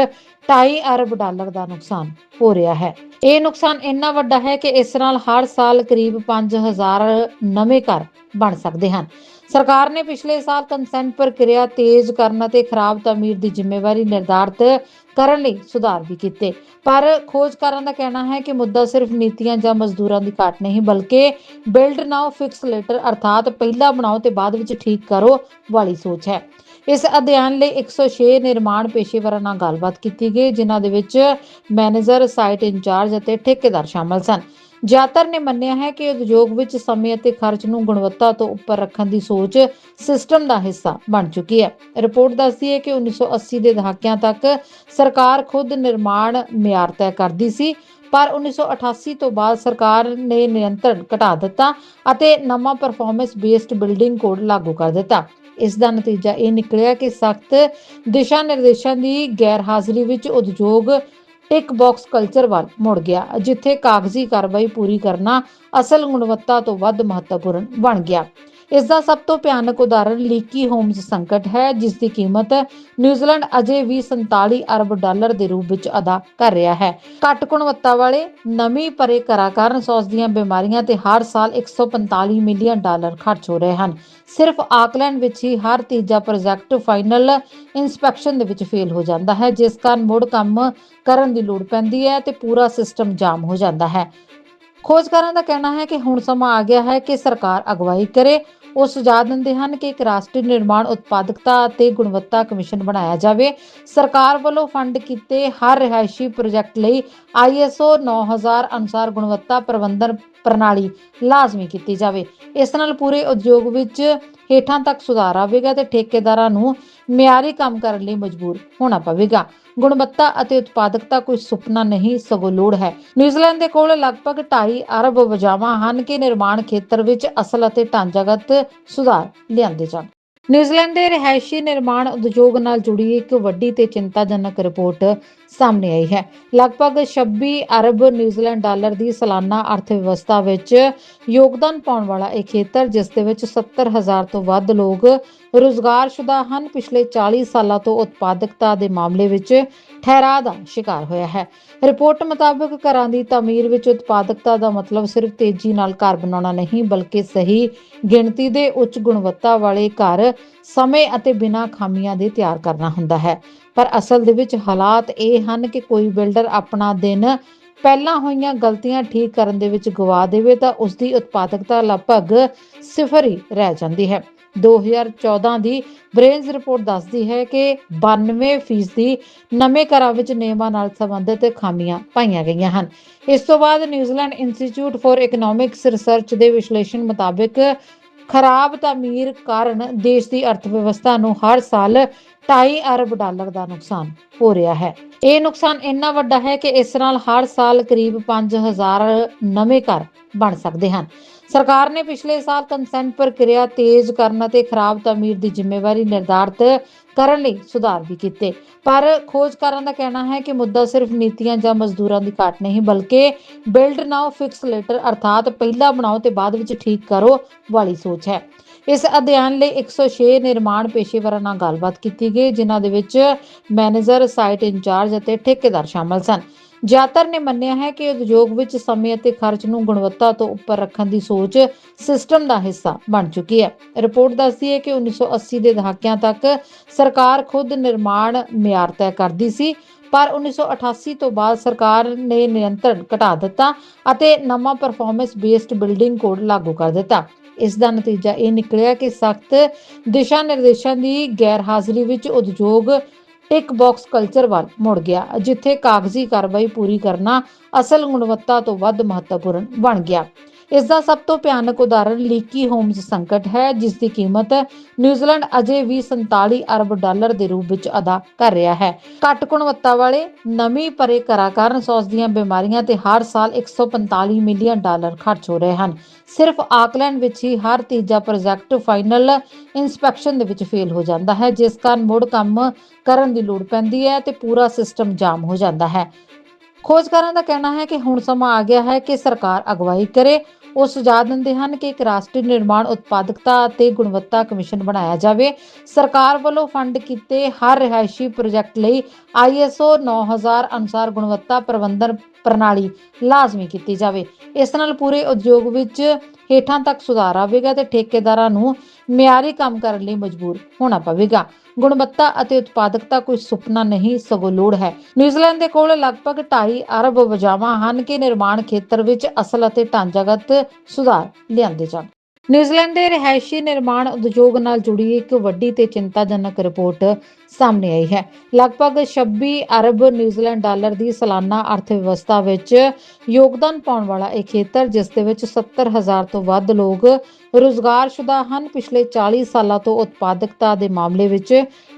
2.5 ਅਰਬ ਡਾਲਰ ਦਾ ਨੁਕਸਾਨ ਹੋ ਰਿਹਾ ਹੈ। ਇਹ ਨੁਕਸਾਨ ਇੰਨਾ ਵੱਡਾ ਹੈ ਕਿ ਇਸ ਨਾਲ ਹਰ ਸਾਲ ਕਰੀਬ 5000 ਨਵੇਂ ਘਰ ਬਣ ਸਕਦੇ ਹਨ। ਸਰਕਾਰ ਨੇ ਪਿਛਲੇ ਸਾਲ ਕੰਸੈਂਟ ਪ੍ਰਕਿਰਿਆ ਤੇਜ਼ ਕਰਨ ਅਤੇ ਖਰਾਬ ਤਾਮੀਰ ਦੀ ਜ਼ਿੰਮੇਵਾਰੀ ਨਿਰਧਾਰਤ ਕਰਨ ਲਈ ਸੁਧਾਰ ਵੀ ਕੀਤੇ। ਪਰ ਖੋਜਕਾਰਾਂ ਦਾ ਕਹਿਣਾ ਹੈ ਕਿ ਮੁੱਦਾ ਸਿਰਫ ਨੀਤੀਆਂ ਜਾਂ ਮਜ਼ਦੂਰਾਂ ਦੀ ਘਾਟ ਨਹੀਂ, ਬਲਕਿ ਬਿਲਡ ਨਾਓ ਫਿਕਸ ਲੇਟਰ ਅਰਥਾਤ ਪਹਿਲਾਂ ਬਣਾਓ ਤੇ ਬਾਅਦ ਵਿੱਚ ਠੀਕ ਕਰੋ ਵਾਲੀ ਸੋਚ ਹੈ। ਇਸ ਅਧਿਐਨ ਲਈ 106 ਨਿਰਮਾਣ ਪੇਸ਼ੇਵਰਾਂ ਨਾਲ ਗੱਲਬਾਤ ਕੀਤੀ ਗਈ, ਜਿਨ੍ਹਾਂ ਦੇ ਵਿੱਚ ਮੈਨੇਜਰ, ਸਾਈਟ ਇੰਚਾਰਜ ਅਤੇ ਠੇਕੇਦਾਰ ਸ਼ਾਮਲ ਸਨ। ਜ਼ਿਆਦਾਤਰ ਨੇ ਮੰਨਿਆ ਹੈ ਕਿ ਉਦਯੋਗ ਵਿੱਚ ਸਮੇਂ ਅਤੇ ਖਰਚ ਨੂੰ ਗੁਣਵੱਤਾ ਤੋਂ ਉੱਪਰ ਰੱਖਣ ਦੀ ਸੋਚ ਸਿਸਟਮ ਦਾ ਹਿੱਸਾ ਬਣ ਚੁੱਕੀ ਹੈ। ਰਿਪੋਰਟ ਦੱਸਦੀ ਹੈ ਕਿ 1980 ਦੇ ਦਹਾਕਿਆਂ ਤੱਕ ਸਰਕਾਰ ਖੁਦ ਨਿਰਮਾਣ ਮਿਆਰ ਤੈਅ ਕਰਦੀ ਸੀ, ਪਰ 1988 ਤੋਂ ਬਾਅਦ ਸਰਕਾਰ ਨੇ ਨਿਯੰਤਰਣ ਘਟਾ ਦਿੱਤਾ ਅਤੇ ਨਵਾਂ ਪਰਫਾਰਮੈਂਸ ਬੇਸਡ ਬਿਲਡਿੰਗ ਕੋਡ ਲਾਗੂ ਕਰ ਦਿੱਤਾ। ਇਸ ਦਾ ਨਤੀਜਾ ਇਹ ਨਿਕਲਿਆ ਕਿ ਸਖਤ ਦਿਸ਼ਾ ਨਿਰਦੇਸ਼ਾਂ ਦੀ ਗੈਰ ਹਾਜ਼ਰੀ ਵਿੱਚ ਉਦਯੋਗ ਟਿਕ ਬਾਕਸ ਕਲਚਰ ਵੱਲ ਮੁੜ ਗਿਆ, ਜਿੱਥੇ ਕਾਗਜ਼ੀ ਕਾਰਵਾਈ ਪੂਰੀ ਕਰਨਾ ਅਸਲ ਗੁਣਵੱਤਾ ਤੋਂ ਵੱਧ ਮਹੱਤਵਪੂਰਨ ਬਣ ਗਿਆ। ਇਸ ਦਾ ਸਭ ਤੋਂ ਭਿਆਨਕ ਉਦਾਹਰਣ ਲੀਕੀ ਹੋਮਸ ਸੰਕਟ ਹੈ, ਜਿਸ ਦੀ ਕੀਮਤ ਨਿਊਜ਼ੀਲੈਂਡ ਅਜੇ ਵੀ 47 ਅਰਬ ਡਾਲਰ ਦੇ ਰੂਪ ਵਿੱਚ ਅਦਾ ਕਰ ਰਿਹਾ ਹੈ। ਘੱਟ ਗੁਣਵੱਤਾ ਵਾਲੇ ਨਵੀਂ ਪਰੇ ਘਰਾਂ ਕਾਰਨ ਸੌਸ ਦੀਆਂ ਬਿਮਾਰੀਆਂ ਤੇ ਹਰ ਸਾਲ 145 ਮਿਲੀਅਨ ਡਾਲਰ ਖਰਚ ਹੋ ਰਹੇ ਹਨ। ਸਿਰਫ ਆਕਲੈਂਡ ਵਿੱਚ ਹੀ ਹਰ ਤੀਜਾ ਪ੍ਰੋਜੈਕਟ ਫਾਈਨਲ ਇਨਸਪੈਕਸ਼ਨ ਦੇ ਵਿੱਚ ਫੇਲ ਹੋ ਜਾਂਦਾ ਹੈ, ਜਿਸ ਕਾਰਨ ਮੁੜ ਕੰਮ ਕਰਨ ਦੀ ਲੋੜ ਪੈਂਦੀ ਹੈ ਤੇ ਪੂਰਾ ਸਿਸਟਮ ਜਾਮ ਹੋ ਜਾਂਦਾ ਹੈ। ਖੋਜਕਾਰਾਂ ਦਾ ਕਹਿਣਾ ਹੈ ਕਿ ਹੁਣ ਸਮਾਂ ਆ ਗਿਆ ਹੈ ਕਿ ਸਰਕਾਰ ਅਗਵਾਈ ਕਰੇ। ਉਹ ਸੁਝਾਅ ਦਿੰਦੇ ਹਨ ਕਿ ਇੱਕ ਰਾਸ਼ਟਰੀ ਨਿਰਮਾਣ ਉਤਪਾਦਕਤਾ ਅਤੇ ਗੁਣਵੱਤਾ ਕਮਿਸ਼ਨ ਬਣਾਇਆ ਜਾਵੇ। ਸਰਕਾਰ ਵੱਲੋਂ ਫੰਡ ਕੀਤੇ ਹਰ ਰਿਹਾਇਸ਼ੀ ਪ੍ਰੋਜੈਕਟ ਲਈ ISO 9000 ਅਨੁਸਾਰ ਗੁਣਵੱਤਾ ਪ੍ਰਬੰਧਨ ਪ੍ਰਣਾਲੀ ਲਾਜ਼ਮੀ ਕੀਤੀ ਜਾਵੇ। ਇਸ ਨਾਲ ਪੂਰੇ ਉਦਯੋਗ ਵਿੱਚ ਹੇਠਾਂ ਤੱਕ ਸੁਧਾਰ ਆਵੇਗਾ ਤੇ ਠੇਕੇਦਾਰਾਂ ਨੂੰ ਮਿਆਰੀ ਕੰਮ ਕਰਨ ਲਈ ਮਜਬੂਰ ਹੋਣਾ ਪਵੇਗਾ। ਗੁਣਵੱਤਾ ਅਤੇ ਉਤਪਾਦਕਤਾ ਕੋਈ ਸੁਪਨਾ ਨਹੀਂ, ਸਗੋਂ ਲੋੜ ਹੈ। ਨਿਊਜ਼ੀਲੈਂਡ ਦੇ ਕੋਲ ਲਗਭਗ 2.5 ਅਰਬ ਵਜਾਵਾਂ ਹਨ ਕਿ ਨਿਰਮਾਣ ਖੇਤਰ ਵਿੱਚ ਅਸਲ ਅਤੇ ਢਾਂਚਾਗਤ ਸੁਧਾਰ ਲਿਆਂਦੇ ਜਾਣ। ਨਿਊਜ਼ੀਲੈਂਡ ਦੇ ਰਿਹਾਇਸ਼ੀ ਨਿਰਮਾਣ ਉਦਯੋਗ ਨਾਲ ਜੁੜੀ ਇੱਕ ਵੱਡੀ ਤੇ ਚਿੰਤਾਜਨਕ ਰਿਪੋਰਟ ਸਾਹਮਣੇ ਆਈ ਹੈ। ਲਗਭਗ 26 ਅਰਬ ਨਿਊਜ਼ੀਲੈਂਡ ਡਾਲਰ ਦੀ ਸਾਲਾਨਾ ਅਰਥ ਵਿੱਚ ਯੋਗਦਾਨ ਪਾਉਣ ਵਾਲਾ ਇਹ ਖੇਤਰ, ਜਿਸ ਦੇ ਵਿੱਚ 70000 ਤੋਂ ਵੱਧ ਲੋਕ ਰੁਜ਼ਗਾਰਸ਼ੁਦਾ ਹਨ, ਪਿਛਲੇ 40 ਸਾਲਾਂ ਤੋਂ ਉਤਪਾਦਕਤਾ ਦੇ ਮਾਮਲੇ ਵਿੱਚ ਠਹਿਰਾਅ ਦਾ ਸ਼ਿਕਾਰ ਹੋਇਆ ਹੈ। ਰਿਪੋਰਟ ਮੁਤਾਬਕ ਘਰਾਂ ਦੀ ਤਾਮੀਰ ਵਿੱਚ ਉਤਪਾਦਕਤਾ ਦਾ ਮਤਲਬ ਸਿਰਫ ਤੇਜ਼ੀ ਨਾਲ ਘਰ ਬਣਾਉਣਾ ਨਹੀਂ, ਬਲਕਿ ਸਹੀ ਗਿਣਤੀ ਦੇ ਉੱਚ ਗੁਣਵੱਤਾ ਵਾਲੇ ਘਰ ਸਮੇਂ ਅਤੇ ਬਿਨਾਂ ਖਾਮੀਆਂ ਦੇ ਤਿਆਰ ਕਰਨਾ ਹੁੰਦਾ ਹੈ। ਪਰ ਅਸਲ ਦੇ ਵਿੱਚ ਹਾਲਾਤ ਇਹ ਹਨ ਕਿ ਕੋਈ ਬਿਲਡਰ ਆਪਣਾ ਦਿਨ ਪਹਿਲਾਂ ਹੋਈਆਂ ਗਲਤੀਆਂ ਠੀਕ ਕਰਨ ਦੇ ਵਿੱਚ ਗਵਾ ਦੇਵੇ ਤਾਂ ਉਸ ਦੀ ਉਤਪਾਦਕਤਾ ਲਗਭਗ ਸਿਫਰ ਹੀ ਰਹਿ ਜਾਂਦੀ ਹੈ। 2014 ਦੀ ਬ੍ਰੇਨਜ਼ ਰਿਪੋਰਟ ਦੱਸਦੀ ਹੈ ਕਿ 92% ਨਵੇਂ ਘਰਾਂ ਵਿੱਚ ਨਿਯਮਾਂ ਨਾਲ ਸੰਬੰਧਿਤ ਖਾਮੀਆਂ ਪਾਈਆਂ ਗਈਆਂ ਹਨ। ਇਸ ਤੋਂ ਬਾਅਦ New Zealand institute for economics research ਦੇ ਵਿਸ਼ਲੇਸ਼ਣ ਮੁਤਾਬਕ ਖਰਾਬ ਤਾਮੀਰ ਕਾਰਨ ਦੇਸ਼ ਦੀ ਅਰਥਵਿਵਸਥਾ ਨੂੰ ਹਰ ਸਾਲ 2.5 ਅਰਬ ਡਾਲਰ ਦਾ ਨੁਕਸਾਨ ਹੋ ਰਿਹਾ ਹੈ। ਇਹ ਨੁਕਸਾਨ ਇੰਨਾ ਵੱਡਾ ਹੈ ਕਿ ਇਸ ਨਾਲ ਹਰ ਸਾਲ ਕਰੀਬ 5000 ਨਵੇਂ ਘਰ ਬਣ ਸਕਦੇ ਹਨ। ਸਰਕਾਰ ਨੇ ਪਿਛਲੇ ਸਾਲ ਕੰਸੈਂਟ ਪ੍ਰਕਿਰਿਆ ਤੇਜ਼ ਕਰਨ ਅਤੇ ਖਰਾਬ ਤਾਮੀਰ ਦੀ ਜ਼ਿੰਮੇਵਾਰੀ ਨਿਰਧਾਰਤ ਕਰਨ ਲਈ ਸੁਧਾਰ ਵੀ ਕੀਤੇ। ਪਰ ਖੋਜਕਾਰਾਂ ਦਾ ਕਹਿਣਾ ਹੈ ਕਿ ਮੁੱਦਾ ਸਿਰਫ ਨੀਤੀਆਂ ਜਾਂ ਮਜ਼ਦੂਰਾਂ ਦੀ ਘਾਟ ਨਹੀਂ, ਬਲਕਿ ਬਿਲਡ ਨਾਓ ਫਿਕਸ ਲੇਟਰ ਅਰਥਾਤ ਪਹਿਲਾਂ ਬਣਾਓ ਤੇ ਬਾਅਦ ਵਿੱਚ ਠੀਕ ਕਰੋ ਵਾਲੀ ਸੋਚ ਹੈ। ਇਸ ਅਧਿਐਨ ਲਈ 106 ਨਿਰਮਾਣ ਪੇਸ਼ੇਵਰਾਂ ਨਾਲ ਗੱਲਬਾਤ ਕੀਤੀ ਗਈ, ਜਿਨ੍ਹਾਂ ਦੇ ਵਿੱਚ ਮੈਨੇਜਰ, ਸਾਈਟ ਇੰਚਾਰਜ ਅਤੇ ਠੇਕੇਦਾਰ ਸ਼ਾਮਲ ਸਨ। ਜ਼ਿਆਦਾਤਰ ਨੇ ਮੰਨਿਆ ਹੈ ਕਿ ਉਦਯੋਗ ਵਿੱਚ ਸਮੇਂ ਅਤੇ ਖਰਚ ਨੂੰ ਗੁਣਵੱਤਾ ਤੋਂ ਉੱਪਰ ਰੱਖਣ ਦੀ ਸੋਚ ਸਿਸਟਮ ਦਾ ਹਿੱਸਾ ਬਣ ਚੁੱਕੀ ਹੈ। ਰਿਪੋਰਟ ਦੱਸਦੀ ਹੈ ਕਿ 1980 ਦੇ ਦਹਾਕਿਆਂ ਤੱਕ ਸਰਕਾਰ ਖੁਦ ਨਿਰਮਾਣ ਮਿਆਰ ਤੈਅ ਕਰਦੀ ਸੀ, ਪਰ 1988 ਤੋਂ ਬਾਅਦ ਸਰਕਾਰ ਨੇ ਨਿਯੰਤਰਣ ਘਟਾ ਦਿੱਤਾ ਅਤੇ ਨਵਾਂ ਪਰਫਾਰਮੈਂਸ ਬੇਸਡ ਬਿਲਡਿੰਗ ਕੋਡ ਲਾਗੂ ਕਰ ਦਿੱਤਾ। ਇਸ ਦਾ ਨਤੀਜਾ ਇਹ ਨਿਕਲਿਆ ਕਿ ਸਖਤ ਦਿਸ਼ਾ ਨਿਰਦੇਸ਼ਾਂ ਦੀ ਗੈਰ ਹਾਜ਼ਰੀ ਵਿੱਚ ਉਦਯੋਗ ਟਿਕ ਬਾਕਸ ਕਲਚਰ ਵੱਲ ਮੁੜ ਗਿਆ, ਜਿੱਥੇ ਕਾਗਜ਼ੀ ਕਾਰਵਾਈ ਪੂਰੀ ਕਰਨਾ ਅਸਲ ਗੁਣਵੱਤਾ ਤੋਂ ਵੱਧ ਮਹੱਤਵਪੂਰਨ ਬਣ ਗਿਆ। ਇਸ ਦਾ ਸਭ ਤੋਂ ਭਿਆਨਕ ਉਦਾਹਰਣ ਲੀਕੀ ਹੋਮਸ ਸੰਕਟ ਹੈ, ਜਿਸ ਦੀ ਕੀਮਤ ਨਿਊਜ਼ੀਲੈਂਡ ਅਜੇ ਵੀ 47 ਅਰਬ ਡਾਲਰ ਦੇ ਰੂਪ ਵਿੱਚ ਅਦਾ ਕਰ ਰਿਹਾ ਹੈ। ਘੱਟ ਗੁਣਵੱਤਾ ਵਾਲੇ ਨਵੀਂ ਪਰੇ ਕਰਾਂ ਕਾਰਨ ਸੌਸ ਦੀਆਂ ਬਿਮਾਰੀਆਂ ਤੇ ਹਰ ਸਾਲ 145 ਮਿਲੀਅਨ ਡਾਲਰ ਖਰਚ ਹੋ ਰਹੇ ਹਨ। ਸਿਰਫ ਆਕਲੈਂਡ ਵਿੱਚ ਹੀ ਹਰ ਤੀਜਾ ਪ੍ਰੋਜੈਕਟ ਫਾਈਨਲ ਇਨਸਪੈਕਸ਼ਨ ਦੇ ਵਿੱਚ ਫੇਲ ਹੋ ਜਾਂਦਾ ਹੈ, ਜਿਸ ਕਾਰਨ ਮੁੜ ਕੰਮ ਕਰਨ ਦੀ ਲੋੜ ਪੈਂਦੀ ਹੈ ਤੇ ਪੂਰਾ ਸਿਸਟਮ ਜਾਮ ਹੋ ਜਾਂਦਾ ਹੈ। ਖੋਜਕਾਰਾਂ ਦਾ ਕਹਿਣਾ ਹੈ ਕਿ ਹੁਣ ਸਮਾਂ ਆ ਗਿਆ ਹੈ ਕਿ ਸਰਕਾਰ ਅਗਵਾਈ ਕਰੇ। ਉਹ ਸੁਝਾਅ ਦਿੰਦੇ ਹਨ ਕਿ ਇੱਕ ਰਾਸ਼ਟਰੀ ਨਿਰਮਾਣ ਉਤਪਾਦਕਤਾ ਅਤੇ ਗੁਣਵੱਤਾ ਕਮਿਸ਼ਨ ਬਣਾਇਆ ਜਾਵੇ। ਸਰਕਾਰ ਵੱਲੋਂ ਫੰਡ ਕੀਤੇ ਹਰ ਰਿਹਾਇਸ਼ੀ ਪ੍ਰੋਜੈਕਟ ਲਈ ISO 9000 ਅਨੁਸਾਰ ਗੁਣਵੱਤਾ ਪ੍ਰਬੰਧਨ ਪ੍ਰਣਾਲੀ ਲਾਜ਼ਮੀ ਕੀਤੀ ਜਾਵੇ। ਇਸ ਨਾਲ ਪੂਰੇ ਉਦਯੋਗ ਵਿੱਚ ਹੇਠਾਂ ਤੱਕ ਸੁਧਾਰ ਆਵੇਗਾ ਤੇ ਠੇਕੇਦਾਰਾਂ ਨੂੰ ਮਿਆਰੀ ਕੰਮ ਕਰਨ ਲਈ ਮਜਬੂਰ ਹੋਣਾ ਪਵੇਗਾ। ਗੁਣਵੱਤਾ ਅਤੇ ਉਤਪਾਦਕਤਾ ਕੋਈ ਸੁਪਨਾ ਨਹੀਂ, ਸਗੋਂ ਲੋੜ ਹੈ। ਨਿਊਜ਼ੀਲੈਂਡ ਦੇ ਕੋਲ ਲਗਭਗ 2.5 ਅਰਬ ਵਜਾਵਾਂ ਹਨ ਕਿ ਨਿਰਮਾਣ ਖੇਤਰ ਵਿੱਚ ਅਸਲ ਅਤੇ ਢਾਂਚਾਗਤ ਸੁਧਾਰ ਲਿਆਂਦੇ ਜਾਣ। ਨਿਊਜ਼ੀਲੈਂਡ ਦੇ ਰਿਹਾਇਸ਼ੀ ਨਿਰਮਾਣ ਉਦਯੋਗ ਨਾਲ ਜੁੜੀ ਇੱਕ ਵੱਡੀ ਤੇ ਚਿੰਤਾਜਨਕ ਰਿਪੋਰਟ ਸਾਹਮਣੇ ਆਈ ਹੈ। ਲਗਭਗ 26 ਅਰਬ ਨਿਊਜ਼ੀਲੈਂਡ ਡਾਲਰ ਦੀ ਸਾਲਾਨਾ ਅਰਥ ਵਿੱਚ ਯੋਗਦਾਨ ਪਾਉਣ ਵਾਲਾ ਇਹ ਖੇਤਰ, ਜਿਸ ਦੇ ਵਿੱਚ 70000 ਤੋਂ ਵੱਧ ਲੋਕ ਰੁਜ਼ਗਾਰਸ਼ੁਦਾ ਹਨ, ਪਿਛਲੇ 40 ਸਾਲਾਂ ਤੋਂ ਉਤਪਾਦਕਤਾ ਦੇ ਮਾਮਲੇ ਵਿੱਚ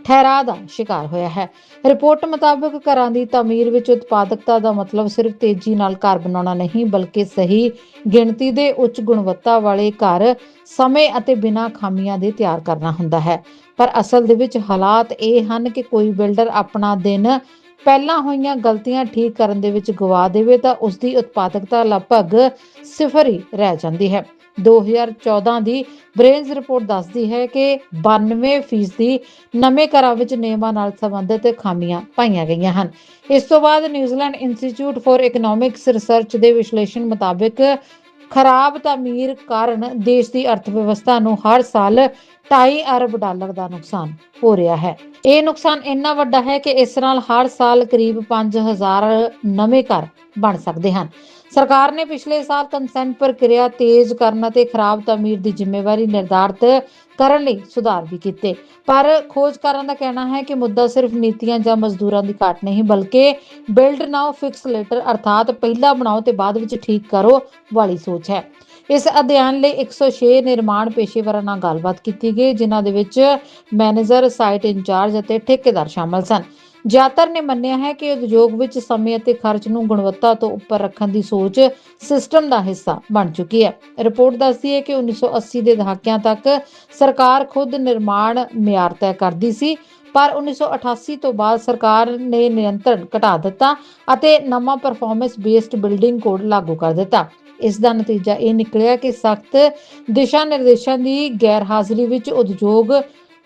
ਠਹਿਰਾਅ ਦਾ ਸ਼ਿਕਾਰ ਹੋਇਆ ਹੈ। ਰਿਪੋਰਟ ਮੁਤਾਬਕ ਘਰਾਂ ਦੀ ਤਾਮੀਰ ਵਿੱਚ ਉਤਪਾਦਕਤਾ ਦਾ ਮਤਲਬ ਸਿਰਫ ਤੇਜ਼ੀ ਨਾਲ ਘਰ ਬਣਾਉਣਾ ਨਹੀਂ, ਬਲਕਿ ਸਹੀ ਗਿਣਤੀ ਦੇ ਉੱਚ ਗੁਣਵੱਤਾ ਵਾਲੇ ਘਰ ਸਮੇਂ ਅਤੇ ਬਿਨਾਂ ਖਾਮੀਆਂ ਦੇ ਤਿਆਰ ਕਰਨਾ ਹੁੰਦਾ ਹੈ। ਪਰ ਅਸਲ ਦੇ ਵਿੱਚ ਹਾਲਾਤ ਇਹ ਹਨ ਕਿ ਕੋਈ ਬਿਲਡਰ ਆਪਣਾ ਦਿਨ ਪਹਿਲਾਂ ਹੋਈਆਂ ਗਲਤੀਆਂ ਠੀਕ ਕਰਨ ਦੇ ਵਿੱਚ ਗਵਾ ਦੇਵੇ ਤਾਂ ਉਸ ਦੀ ਉਤਪਾਦਕਤਾ ਲਗਭਗ ਸਿਫਰ ਹੀ ਰਹਿ ਜਾਂਦੀ ਹੈ। 2014 ਦੀ ਬ੍ਰੇਨਸ ਰਿਪੋਰਟ ਦੱਸਦੀ ਹੈ ਕਿ 92% ਨਵੇਂ ਘਰਾਂ ਵਿੱਚ ਨਿਯਮਾਂ ਨਾਲ ਸੰਬੰਧਿਤ ਖਾਮੀਆਂ ਪਾਈਆਂ ਗਈਆਂ ਹਨ। ਇਸ ਤੋਂ ਬਾਅਦ New Zealand institute for economics research ਦੇ ਵਿਸ਼ਲੇਸ਼ਣ ਮੁਤਾਬਕ ਖਰਾਬ ਤਾਮੀਰ ਕਾਰਨ ਦੇਸ਼ ਦੀ ਅਰਥ ਵਿਵਸਥਾ ਨੂੰ ਹਰ ਸਾਲ 2.5 ਅਰਬ ਡਾਲਰ ਦਾ ਨੁਕਸਾਨ ਹੋ ਰਿਹਾ ਹੈ। ਇਹ ਨੁਕਸਾਨ ਇੰਨਾ ਵੱਡਾ ਹੈ ਕਿ ਇਸ ਨਾਲ ਹਰ ਸਾਲ ਕਰੀਬ 5000 ਨਵੇਂ ਘਰ ਬਣ ਸਕਦੇ ਹਨ। ਸਰਕਾਰ ਨੇ ਪਿਛਲੇ ਸਾਲ ਕੰਸੈਂਟ ਪ੍ਰਕਿਰਿਆ ਤੇਜ਼ ਕਰਨ ਅਤੇ ਖਰਾਬ ਤਾਮੀਰ ਦੀ ਜ਼ਿੰਮੇਵਾਰੀ ਨਿਰਧਾਰਤ ਕਰਨ ਲਈ ਸੁਧਾਰ ਵੀ ਕੀਤੇ। ਪਰ ਖੋਜਕਾਰਾਂ ਦਾ ਕਹਿਣਾ ਹੈ ਕਿ ਮੁੱਦਾ ਸਿਰਫ ਨੀਤੀਆਂ ਜਾਂ ਮਜ਼ਦੂਰਾਂ ਦੀ ਘਾਟ ਨਹੀਂ, ਬਲਕਿ ਬਿਲਡ ਨਾਓ ਫਿਕਸ ਲੇਟਰ ਅਰਥਾਤ ਪਹਿਲਾਂ ਬਣਾਓ ਤੇ ਬਾਅਦ ਵਿੱਚ ਠੀਕ ਕਰੋ ਵਾਲੀ ਸੋਚ ਹੈ। ਇਸ ਅਧਿਐਨ ਲਈ 106 ਨਿਰਮਾਣ ਪੇਸ਼ੇਵਰਾਂ ਨਾਲ ਗੱਲਬਾਤ ਕੀਤੀ ਗਈ, ਜਿਨ੍ਹਾਂ ਦੇ ਵਿੱਚ ਮੈਨੇਜਰ ਸਾਈਟ ਇੰਚਾਰਜ ਅਤੇ ਠੇਕੇਦਾਰ ਸ਼ਾਮਲ ਸਨ। ਜ਼ਿਆਦਾਤਰ ਨੇ ਮੰਨਿਆ ਹੈ ਕਿ ਉਦਯੋਗ ਵਿੱਚ ਸਮੇਂ ਅਤੇ ਖਰਚ ਨੂੰ ਗੁਣਵੱਤਾ ਤੋਂ ਉੱਪਰ ਰੱਖਣ ਦੀ ਸੋਚ ਸਿਸਟਮ ਦਾ ਹਿੱਸਾ ਬਣ ਚੁੱਕੀ ਹੈ। ਰਿਪੋਰਟ ਦੱਸਦੀ ਹੈ ਕਿ 1980 ਦੇ ਦਹਾਕਿਆਂ ਤੱਕ ਸਰਕਾਰ ਖੁਦ ਨਿਰਮਾਣ ਮਿਆਰ ਤੈਅ ਕਰਦੀ ਸੀ, ਪਰ 1988 ਤੋਂ ਬਾਅਦ ਸਰਕਾਰ ਨੇ ਨਿਯੰਤਰਣ ਘਟਾ ਦਿੱਤਾ ਅਤੇ ਨਵਾਂ ਪਰਫਾਰਮੈਂਸ ਬੇਸਡ ਬਿਲਡਿੰਗ ਕੋਡ ਲਾਗੂ ਕਰ ਦਿੱਤਾ। ਇਸ ਦਾ ਨਤੀਜਾ ਇਹ ਨਿਕਲਿਆ ਕਿ ਸਖਤ ਦਿਸ਼ਾ ਨਿਰਦੇਸ਼ਾਂ ਦੀ ਗੈਰ ਹਾਜ਼ਰੀ ਵਿੱਚ ਉਦਯੋਗ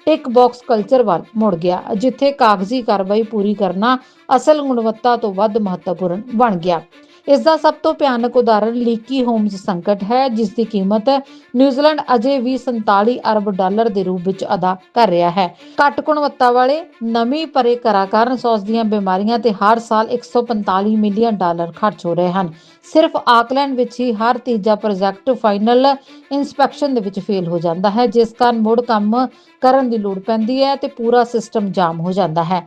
ਟਿਕ ਬਾਕਸ ਕਲਚਰ ਵੱਲ ਮੁੜ ਗਿਆ, ਜਿੱਥੇ ਕਾਗਜ਼ੀ ਕਾਰਵਾਈ ਪੂਰੀ ਕਰਨਾ ਅਸਲ ਗੁਣਵੱਤਾ ਤੋਂ ਵੱਧ ਮਹੱਤਵਪੂਰਨ ਬਣ ਗਿਆ। ਇਸ ਦਾ ਸਭ ਤੋਂ ਭਿਆਨਕ ਉਦਾਹਰਣ ਲੀਕੀ ਹੋਮਸ ਸੰਕਟ ਹੈ, ਜਿਸ ਦੀ ਕੀਮਤ ਨਿਊਜ਼ੀਲੈਂਡ ਅਜੇ ਵੀ 47 ਅਰਬ ਡਾਲਰ ਦੇ ਰੂਪ ਵਿੱਚ ਅਦਾ ਕਰ ਰਿਹਾ ਹੈ। ਘੱਟ ਗੁਣਵੱਤਾ ਵਾਲੇ ਨਵੀਂ ਪਰੇ ਕਰਾਂ ਕਾਰਨ ਸੌਸ ਦੀਆਂ ਬਿਮਾਰੀਆਂ ਤੇ ਹਰ ਸਾਲ 145 ਮਿਲੀਅਨ ਡਾਲਰ ਖਰਚ ਹੋ ਰਹੇ ਹਨ। ਸਿਰਫ ਆਕਲੈਂਡ ਵਿੱਚ ਹੀ ਹਰ ਤੀਜਾ ਪ੍ਰੋਜੈਕਟ ਫਾਈਨਲ ਇਨਸਪੈਕਸ਼ਨ ਦੇ ਵਿੱਚ ਫੇਲ ਹੋ ਜਾਂਦਾ ਹੈ, ਜਿਸ ਕਾਰਨ ਮੁੜ ਕੰਮ ਕਰਨ ਦੀ ਲੋੜ ਪੈਂਦੀ ਹੈ ਤੇ ਪੂਰਾ ਸਿਸਟਮ ਜਾਮ ਹੋ ਜਾਂਦਾ ਹੈ।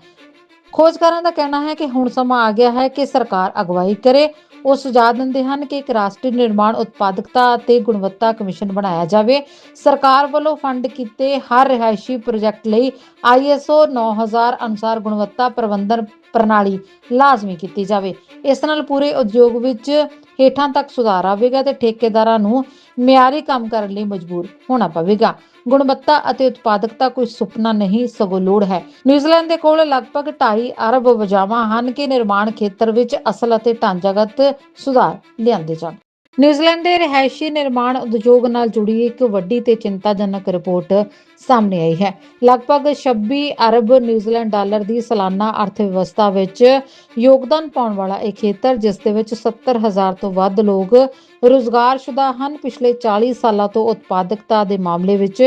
ਖੋਜਕਾਰਾਂ ਦਾ ਕਹਿਣਾ ਹੈ ਕਿ ਹੁਣ ਸਮਾਂ ਆ ਗਿਆ ਹੈ ਕਿ ਸਰਕਾਰ ਅਗਵਾਈ ਕਰੇ। ਉਹ ਸੁਝਾਅ ਦਿੰਦੇ ਹਨ ਕਿ ਇੱਕ ਰਾਸ਼ਟਰੀ ਨਿਰਮਾਣ ਉਤਪਾਦਕਤਾ ਅਤੇ ਗੁਣਵੱਤਾ ਕਮਿਸ਼ਨ ਬਣਾਇਆ ਜਾਵੇ। ਸਰਕਾਰ ਵੱਲੋਂ ਫੰਡ ਕੀਤੇ ਹਰ ਰਿਹਾਇਸ਼ੀ ਪ੍ਰੋਜੈਕਟ ਲਈ ISO 9000 ਅਨੁਸਾਰ ਗੁਣਵੱਤਾ ਪ੍ਰਬੰਧਨ ਪ੍ਰਣਾਲੀ ਲਾਜ਼ਮੀ ਕੀਤੀ ਜਾਵੇ। ਇਸ ਨਾਲ ਪੂਰੇ ਉਦਯੋਗ ਵਿੱਚ ਹੇਠਾਂ ਤੱਕ ਸੁਧਾਰ ਆਵੇਗਾ ਤੇ ਠੇਕੇਦਾਰਾਂ ਨੂੰ ਮਿਆਰੀ ਕੰਮ ਕਰਨ ਲਈ ਮਜਬੂਰ ਹੋਣਾ ਪਵੇਗਾ। ਗੁਣਵੱਤਾ ਅਤੇ ਉਤਪਾਦਕਤਾ ਕੋਈ ਸੁਪਨਾ ਨਹੀਂ, ਸਗੋਂ ਲੋੜ ਹੈ। ਨਿਊਜ਼ੀਲੈਂਡ ਦੇ ਕੋਲ ਲਗਭਗ 2.5 ਅਰਬ ਵਜਾਵਾਂ ਹਨ ਕਿ ਨਿਰਮਾਣ ਖੇਤਰ ਵਿੱਚ ਅਸਲ ਅਤੇ ਢਾਂਚਾਗਤ ਸੁਧਾਰ ਲਿਆਂਦੇ ਜਾਣ। ਨਿਊਜ਼ੀਲੈਂਡ ਦੇ ਰਿਹਾਇਸ਼ੀ ਨਿਰਮਾਣ ਉਦਯੋਗ ਨਾਲ ਜੁੜੀ ਇੱਕ ਵੱਡੀ ਤੇ ਚਿੰਤਾਜਨਕ ਰਿਪੋਰਟ ਸਾਹਮਣੇ ਆਈ ਹੈ। ਲਗਭਗ 26 ਅਰਬ ਨਿਊਜ਼ੀਲੈਂਡ ਡਾਲਰ ਦੀ ਸਾਲਾਨਾ ਅਰਥ ਵਿਵਸਥਾ ਵਿੱਚ ਯੋਗਦਾਨ ਪਾਉਣ ਵਾਲਾ ਇਹ ਖੇਤਰ, ਜਿਸ ਦੇ ਵਿੱਚ 70000 ਤੋਂ ਵੱਧ ਲੋਕ ਰੁਜ਼ਗਾਰਸ਼ੁਦਾ ਹਨ, ਪਿਛਲੇ 40 ਸਾਲਾਂ ਤੋਂ ਉਤਪਾਦਕਤਾ ਦੇ ਮਾਮਲੇ ਵਿੱਚ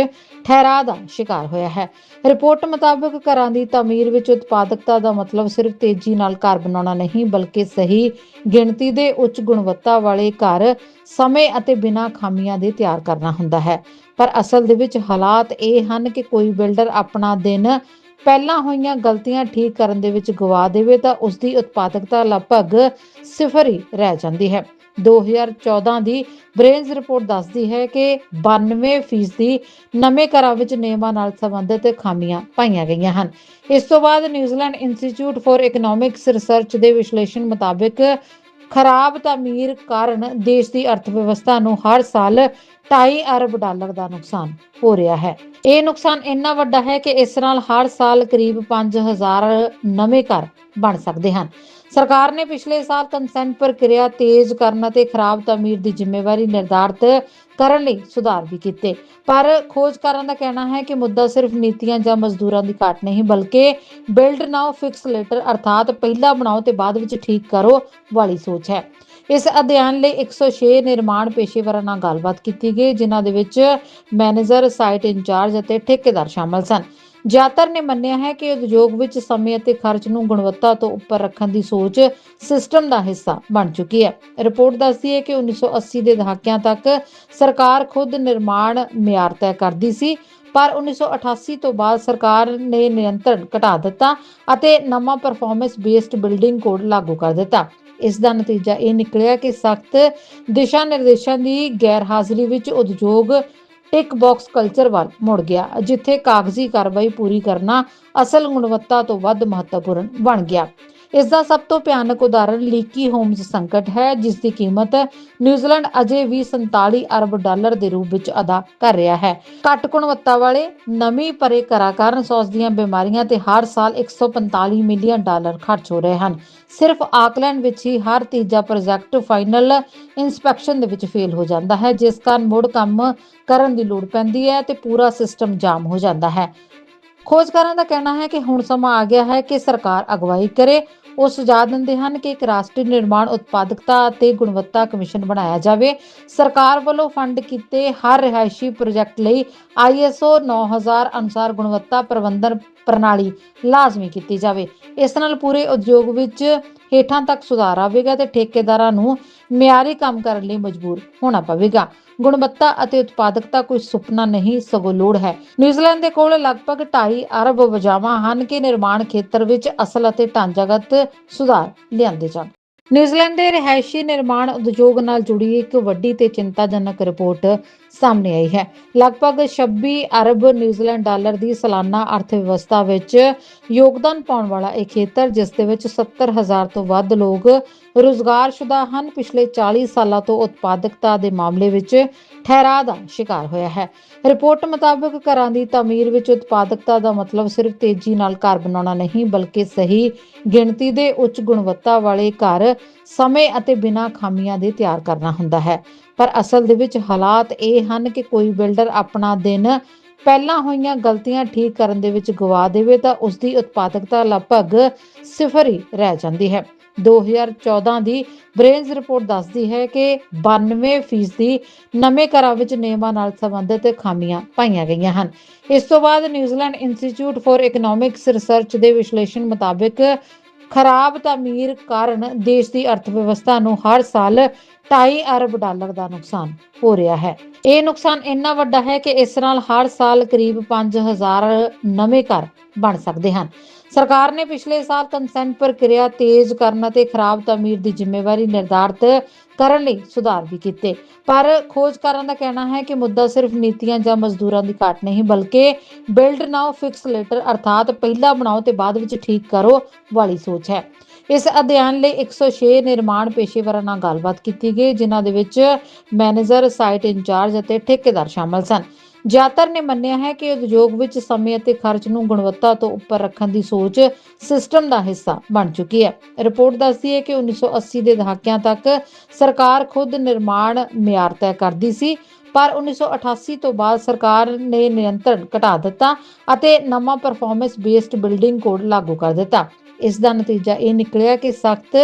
ਠਹਿਰਾਅ ਦਾ ਸ਼ਿਕਾਰ ਹੋਇਆ ਹੈ। ਰਿਪੋਰਟ ਮੁਤਾਬਕ ਘਰਾਂ ਦੀ ਤਾਮੀਰ ਵਿੱਚ ਉਤਪਾਦਕਤਾ ਦਾ ਮਤਲਬ ਸਿਰਫ ਤੇਜ਼ੀ ਨਾਲ ਘਰ ਬਣਾਉਣਾ ਨਹੀਂ, ਬਲਕਿ ਸਹੀ ਗਿਣਤੀ ਦੇ ਉੱਚ ਗੁਣਵੱਤਾ ਵਾਲੇ ਘਰ ਸਮੇਂ ਅਤੇ ਬਿਨਾਂ ਖਾਮੀਆਂ ਦੇ ਤਿਆਰ ਕਰਨਾ ਹੁੰਦਾ ਹੈ। ਪਰ ਅਸਲ ਦੇ ਵਿੱਚ ਹਾਲਾਤ ਇਹ ਹਨ ਕਿ ਕੋਈ ਬਿਲਡਰ ਆਪਣਾ ਦਿਨ ਪਹਿਲਾਂ ਹੋਈਆਂ ਗਲਤੀਆਂ ਠੀਕ ਕਰਨ ਦੇ ਵਿੱਚ ਗਵਾ ਦੇਵੇ ਤਾਂ ਉਸ ਦੀ ਉਤਪਾਦਕਤਾ ਲਗਭਗ ਸਿਫਰ ਹੀ ਰਹਿ ਜਾਂਦੀ ਹੈ। 2014 ਦੀ ਬ੍ਰੇਨਜ਼ ਰਿਪੋਰਟ ਦੱਸਦੀ ਹੈ ਕਿ 92% ਨਵੇਂ ਘਰਾਂ ਵਿੱਚ ਨਿਯਮਾਂ ਨਾਲ ਸੰਬੰਧਿਤ ਖਾਮੀਆਂ ਪਾਈਆਂ ਗਈਆਂ ਹਨ। ਇਸ ਤੋਂ ਬਾਅਦ New Zealand institute for economics research ਦੇ ਵਿਸ਼ਲੇਸ਼ਣ ਮੁਤਾਬਕ ਖਰਾਬ ਤਾਮੀਰ ਕਾਰਨ ਦੇਸ਼ ਦੀ ਅਰਥ ਵਿਵਸਥਾ ਨੂੰ ਹਰ ਸਾਲ 2.5 ਅਰਬ ਡਾਲਰ ਦਾ ਨੁਕਸਾਨ ਹੋ ਰਿਹਾ ਹੈ। ਇਹ ਨੁਕਸਾਨ ਇੰਨਾ ਵੱਡਾ ਹੈ ਕਿ ਇਸ ਨਾਲ ਹਰ ਸਾਲ ਕਰੀਬ 5000 ਨਵੇਂ ਘਰ ਬਣ ਸਕਦੇ ਹਨ। ਸਰਕਾਰ ਨੇ ਪਿਛਲੇ ਸਾਲ ਕੰਸੈਂਟ ਪ੍ਰਕਿਰਿਆ ਤੇਜ਼ ਕਰਨ ਅਤੇ ਖਰਾਬ ਤਾਮੀਰ ਦੀ ਜ਼ਿੰਮੇਵਾਰੀ ਨਿਰਧਾਰਤ ਕਰਨ ਲਈ ਸੁਧਾਰ ਵੀ ਕੀਤੇ। ਪਰ ਖੋਜਕਾਰਾਂ ਦਾ ਕਹਿਣਾ ਹੈ ਕਿ ਮੁੱਦਾ ਸਿਰਫ ਨੀਤੀਆਂ ਜਾਂ ਮਜ਼ਦੂਰਾਂ ਦੀ ਘਾਟ ਨਹੀਂ, ਬਲਕਿ ਬਿਲਡ ਨਾਓ, ਫਿਕਸ ਲੇਟਰ ਅਰਥਾਤ ਪਹਿਲਾਂ ਬਣਾਓ ਤੇ ਬਾਅਦ ਵਿੱਚ ਠੀਕ ਕਰੋ ਵਾਲੀ ਸੋਚ ਹੈ। ਇਸ ਅਧਿਐਨ ਲਈ 106 ਨਿਰਮਾਣ ਪੇਸ਼ੇਵਰਾਂ ਨਾਲ ਗੱਲਬਾਤ ਕੀਤੀ ਗਈ, ਜਿਨ੍ਹਾਂ ਦੇ ਵਿੱਚ ਮੈਨੇਜਰ, ਸਾਈਟ ਇੰਚਾਰਜ ਅਤੇ ਠੇਕੇਦਾਰ ਸ਼ਾਮਲ ਸਨ। ਜ਼ਿਆਦਾਤਰ ਨੇ ਮੰਨਿਆ ਹੈ ਕਿ ਉਦਯੋਗ ਵਿੱਚ ਸਮੇਂ ਅਤੇ ਖਰਚ ਨੂੰ ਗੁਣਵੱਤਾ ਤੋਂ ਉੱਪਰ ਰੱਖਣ ਦੀ ਸੋਚ ਸਿਸਟਮ ਦਾ ਹਿੱਸਾ ਬਣ ਚੁੱਕੀ ਹੈ। ਰਿਪੋਰਟ ਦੱਸਦੀ ਹੈ ਕਿ 1980 ਦੇ ਦਹਾਕਿਆਂ ਤੱਕ ਸਰਕਾਰ ਖੁਦ ਨਿਰਮਾਣ ਮਿਆਰ ਤੈਅ ਕਰਦੀ ਸੀ, ਪਰ 1988 ਤੋਂ ਬਾਅਦ ਸਰਕਾਰ ਨੇ ਨਿਯੰਤਰਣ ਘਟਾ ਦਿੱਤਾ ਅਤੇ ਨਵਾਂ ਪਰਫਾਰਮੈਂਸ ਬੇਸਡ ਬਿਲਡਿੰਗ ਕੋਡ ਲਾਗੂ ਕਰ ਦਿੱਤਾ। ਇਸ ਦਾ ਨਤੀਜਾ ਇਹ ਨਿਕਲਿਆ ਕਿ ਸਖਤ ਦਿਸ਼ਾ ਨਿਰਦੇਸ਼ਾਂ ਦੀ ਗੈਰ ਹਾਜ਼ਰੀ ਵਿੱਚ ਉਦਯੋਗ ਟਿਕ ਬਾਕਸ ਕਲਚਰ ਵੱਲ ਮੁੜ ਗਿਆ, ਜਿੱਥੇ ਕਾਗਜ਼ੀ ਕਾਰਵਾਈ ਪੂਰੀ ਕਰਨਾ ਅਸਲ ਗੁਣਵੱਤਾ ਤੋਂ ਵੱਧ ਮਹੱਤਵਪੂਰਨ ਬਣ ਗਿਆ। ਇਸ ਦਾ ਸਭ ਤੋਂ ਭਿਆਨਕ ਉਦਾਹਰਣ ਲੀਕੀ ਹੋਮਸ ਸੰਕਟ ਹੈ, ਜਿਸ ਦੀ ਕੀਮਤ ਨਿਊਜ਼ੀਲੈਂਡ ਅਜੇ ਵੀ 47 ਅਰਬ ਡਾਲਰ ਦੇ ਰੂਪ ਵਿੱਚ ਅਦਾ ਕਰ ਰਿਹਾ ਹੈ। ਘੱਟ ਗੁਣਵੱਤਾ ਵਾਲੇ ਨਵੀਂ ਪਰੇ ਘਰਾਂ ਕਾਰਨ ਸੌਸ ਦੀਆਂ ਬਿਮਾਰੀਆਂ ਤੇ ਹਰ ਸਾਲ 145 ਮਿਲੀਅਨ ਡਾਲਰ ਖਰਚ ਹੋ ਰਹੇ ਹਨ। ਸਿਰਫ ਆਕਲੈਂਡ ਵਿੱਚ ਹੀ ਹਰ ਤੀਜਾ ਪ੍ਰੋਜੈਕਟ ਫਾਈਨਲ ਇਨਸਪੈਕਸ਼ਨ ਦੇ ਵਿੱਚ ਫੇਲ ਹੋ ਜਾਂਦਾ ਹੈ, ਜਿਸ ਕਾਰਨ ਮੁੜ ਕੰਮ ਕਰਨ ਦੀ ਲੋੜ ਪੈਂਦੀ ਹੈ ਤੇ ਪੂਰਾ ਸਿਸਟਮ ਜਾਮ ਹੋ ਜਾਂਦਾ ਹੈ। ਖੋਜਕਾਰਾਂ ਦਾ ਕਹਿਣਾ ਹੈ ਕਿ ਹੁਣ ਸਮਾਂ ਆ ਗਿਆ ਹੈ ਕਿ ਸਰਕਾਰ ਅਗਵਾਈ ਕਰੇ। ਉਹ ਸੁਝਾਅ ਦਿੰਦੇ ਹਨ ਕਿ ਇੱਕ ਰਾਸ਼ਟਰੀ ਨਿਰਮਾਣ ਉਤਪਾਦਕਤਾ ਅਤੇ ਗੁਣਵੱਤਾ ਕਮਿਸ਼ਨ ਬਣਾਇਆ ਜਾਵੇ। ਸਰਕਾਰ ਵੱਲੋਂ ਫੰਡ ਕੀਤੇ ਹਰ ਰਿਹਾਇਸ਼ੀ ਪ੍ਰੋਜੈਕਟ ਲਈ ISO 9000 ਅਨੁਸਾਰ ਗੁਣਵੱਤਾ ਪ੍ਰਬੰਧਨ ਪ੍ਰਣਾਲੀ ਲਾਜ਼ਮੀ ਕੀਤੀ ਜਾਵੇ। ਇਸ ਨਾਲ ਪੂਰੇ ਉਦਯੋਗ ਵਿੱਚ ਹੇਠਾਂ ਤੱਕ ਸੁਧਾਰ ਆਵੇਗਾ ਤੇ ਠੇਕੇਦਾਰਾਂ ਨੂੰ ਮਿਆਰੀ ਕੰਮ ਕਰਨ ਲਈ ਮਜਬੂਰ ਹੋਣਾ ਪਵੇਗਾ। ਗੁਣਵੱਤਾ ਅਤੇ ਉਤਪਾਦਕਤਾ ਕੋਈ ਸੁਪਨਾ ਨਹੀਂ, ਸਗੋਂ ਲੋੜ ਹੈ। ਨਿਊਜ਼ੀਲੈਂਡ ਦੇ ਕੋਲ ਲਗਭਗ 2.5 ਅਰਬ ਵਜਾਵਾਂ ਹਨ ਕਿ ਨਿਰਮਾਣ ਖੇਤਰ ਵਿੱਚ ਅਸਲ ਅਤੇ ਢਾਂਚਾਗਤ ਸੁਧਾਰ ਲਿਆਂਦੇ ਜਾਣ। ਨਿਊਜ਼ੀਲੈਂਡ ਦੇ ਰਿਹਾਇਸ਼ੀ ਨਿਰਮਾਣ ਉਦਯੋਗ ਨਾਲ ਜੁੜੀ ਇੱਕ ਵੱਡੀ ਤੇ ਚਿੰਤਾਜਨਕ ਰਿਪੋਰਟ ਸਾਹਮਣੇ ਆਈ ਹੈ। ਲਗਭਗ 26 ਅਰਬ ਨਿਊਜ਼ੀਲੈਂਡ ਡਾਲਰ ਦੀ ਸਾਲਾਨਾ ਅਰਥਵਿਵਸਥਾ ਵਿੱਚ ਯੋਗਦਾਨ ਪਾਉਣ ਵਾਲਾ ਇਹ ਖੇਤਰ, ਜਿਸ ਦੇ ਵਿੱਚ 70000 ਤੋਂ ਵੱਧ ਲੋਕ ਰੁਜ਼ਗਾਰਸ਼ੁਦਾ ਹਨ, ਪਿਛਲੇ 40 ਸਾਲਾਂ ਤੋਂ ਉਤਪਾਦਕਤਾ ਦੇ ਮਾਮਲੇ ਵਿੱਚ ਠਹਿਰਾਅ ਦਾ ਸ਼ਿਕਾਰ ਹੋਇਆ ਹੈ। ਰਿਪੋਰਟ ਮੁਤਾਬਕ ਘਰਾਂ ਦੀ ਤਾਮੀਰ ਵਿੱਚ ਉਤਪਾਦਕਤਾ ਦਾ ਮਤਲਬ ਸਿਰਫ ਤੇਜ਼ੀ ਨਾਲ ਘਰ ਬਣਾਉਣਾ ਨਹੀਂ, ਬਲਕਿ ਸਹੀ ਗਿਣਤੀ ਦੇ ਉੱਚ ਗੁਣਵੱਤਾ ਵਾਲੇ ਘਰ ਸਮੇਂ ਅਤੇ ਬਿਨਾਂ ਖਾਮੀਆਂ ਦੇ ਤਿਆਰ ਕਰਨਾ ਹੁੰਦਾ ਹੈ। ਪਰ ਅਸਲ ਦੇ ਵਿੱਚ ਹਾਲਾਤ ਇਹ ਹਨ ਕਿ ਕੋਈ ਬਿਲਡਰ ਆਪਣਾ ਦਿਨ ਪਹਿਲਾਂ ਹੋਈਆਂ ਗਲਤੀਆਂ ਠੀਕ ਕਰਨ ਦੇ ਵਿੱਚ ਗਵਾ ਦੇਵੇ ਤਾਂ ਉਸ ਦੀ ਉਤਪਾਦਕਤਾ ਲਗਭਗ ਸਿਫਰ ਹੀ ਰਹਿ ਜਾਂਦੀ ਹੈ। 2014 ਦੀ ਬ੍ਰੇਨਜ਼ ਰਿਪੋਰਟ ਦੱਸਦੀ ਹੈ ਕਿ 92% ਨਵੇਂ ਘਰਾਂ ਵਿੱਚ ਨਿਯਮਾਂ ਨਾਲ ਸੰਬੰਧਿਤ ਖਾਮੀਆਂ ਪਾਈਆਂ ਗਈਆਂ ਹਨ। ਇਸ ਤੋਂ ਬਾਅਦ New Zealand institute for economics research ਦੇ ਵਿਸ਼ਲੇਸ਼ਣ ਮੁਤਾਬਕ ਖਰਾਬ ਤਾਮੀਰ ਕਾਰਨ ਦੇਸ਼ ਦੀ ਅਰਥ ਵਿਵਸਥਾ ਨੂੰ ਹਰ ਸਾਲ 2.5 ਅਰਬ ਡਾਲਰ ਦਾ ਨੁਕਸਾਨ ਹੋ ਰਿਹਾ ਹੈ। ਇਹ ਨੁਕਸਾਨ ਇੰਨਾ ਵੱਡਾ ਹੈ ਕਿ ਇਸ ਨਾਲ ਹਰ ਸਾਲ ਕਰੀਬ 5000 ਨਵੇਂ ਘਰ ਬਣ ਸਕਦੇ ਹਨ। ਸਰਕਾਰ ਨੇ ਪਿਛਲੇ ਸਾਲ ਕੰਸੈਂਟ ਪ੍ਰਕਿਰਿਆ ਤੇਜ਼ ਕਰਨ ਅਤੇ ਖਰਾਬ ਤਾਮੀਰ ਦੀ ਜ਼ਿੰਮੇਵਾਰੀ ਨਿਰਧਾਰਤ ਕਰਨ ਲਈ ਸੁਧਾਰ ਵੀ ਕੀਤੇ। ਪਰ ਖੋਜਕਾਰਾਂ ਦਾ ਕਹਿਣਾ ਹੈ ਕਿ ਮੁੱਦਾ ਸਿਰਫ ਨੀਤੀਆਂ ਜਾਂ ਮਜ਼ਦੂਰਾਂ ਦੀ ਘਾਟ ਨਹੀਂ, ਬਲਕਿ ਬਿਲਡ ਨਾਓ ਫਿਕਸ ਲੇਟਰ ਅਰਥਾਤ ਪਹਿਲਾਂ ਬਣਾਓ ਤੇ ਬਾਅਦ ਵਿੱਚ ਠੀਕ ਕਰੋ ਵਾਲੀ ਸੋਚ ਹੈ। ਇਸ ਅਧਿਐਨ ਲਈ 106 ਨਿਰਮਾਣ ਪੇਸ਼ੇਵਰਾਂ ਨਾਲ ਗੱਲਬਾਤ ਕੀਤੀ ਗਈ, ਜਿਨ੍ਹਾਂ ਦੇ ਵਿੱਚ ਮੈਨੇਜਰ ਸਾਈਟ ਇੰਚਾਰਜ ਅਤੇ ਠੇਕੇਦਾਰ ਸ਼ਾਮਲ ਸਨ। ਜ਼ਿਆਦਾਤਰ ਨੇ ਮੰਨਿਆ ਹੈ ਕਿ ਉਦਯੋਗ ਵਿੱਚ ਸਮੇਂ ਅਤੇ ਖਰਚ ਨੂੰ ਗੁਣਵੱਤਾ ਤੋਂ ਉੱਪਰ ਰੱਖਣ ਦੀ ਸੋਚ ਸਿਸਟਮ ਦਾ ਹਿੱਸਾ ਬਣ ਚੁੱਕੀ ਹੈ। ਰਿਪੋਰਟ ਦੱਸਦੀ ਹੈ ਕਿ 1980 ਦੇ ਦਹਾਕਿਆਂ ਤੱਕ ਸਰਕਾਰ ਖੁਦ ਨਿਰਮਾਣ ਮਿਆਰ ਤੈਅ ਕਰਦੀ ਸੀ, ਪਰ 1988 ਤੋਂ ਬਾਅਦ ਸਰਕਾਰ ਨੇ ਨਿਯੰਤਰਣ ਘਟਾ ਦਿੱਤਾ ਅਤੇ ਨਵਾਂ ਪਰਫਾਰਮੈਂਸ ਬੇਸਡ ਬਿਲਡਿੰਗ ਕੋਡ ਲਾਗੂ ਕਰ ਦਿੱਤਾ। ਇਸ ਦਾ ਨਤੀਜਾ ਇਹ ਨਿਕਲਿਆ ਕਿ ਸਖਤ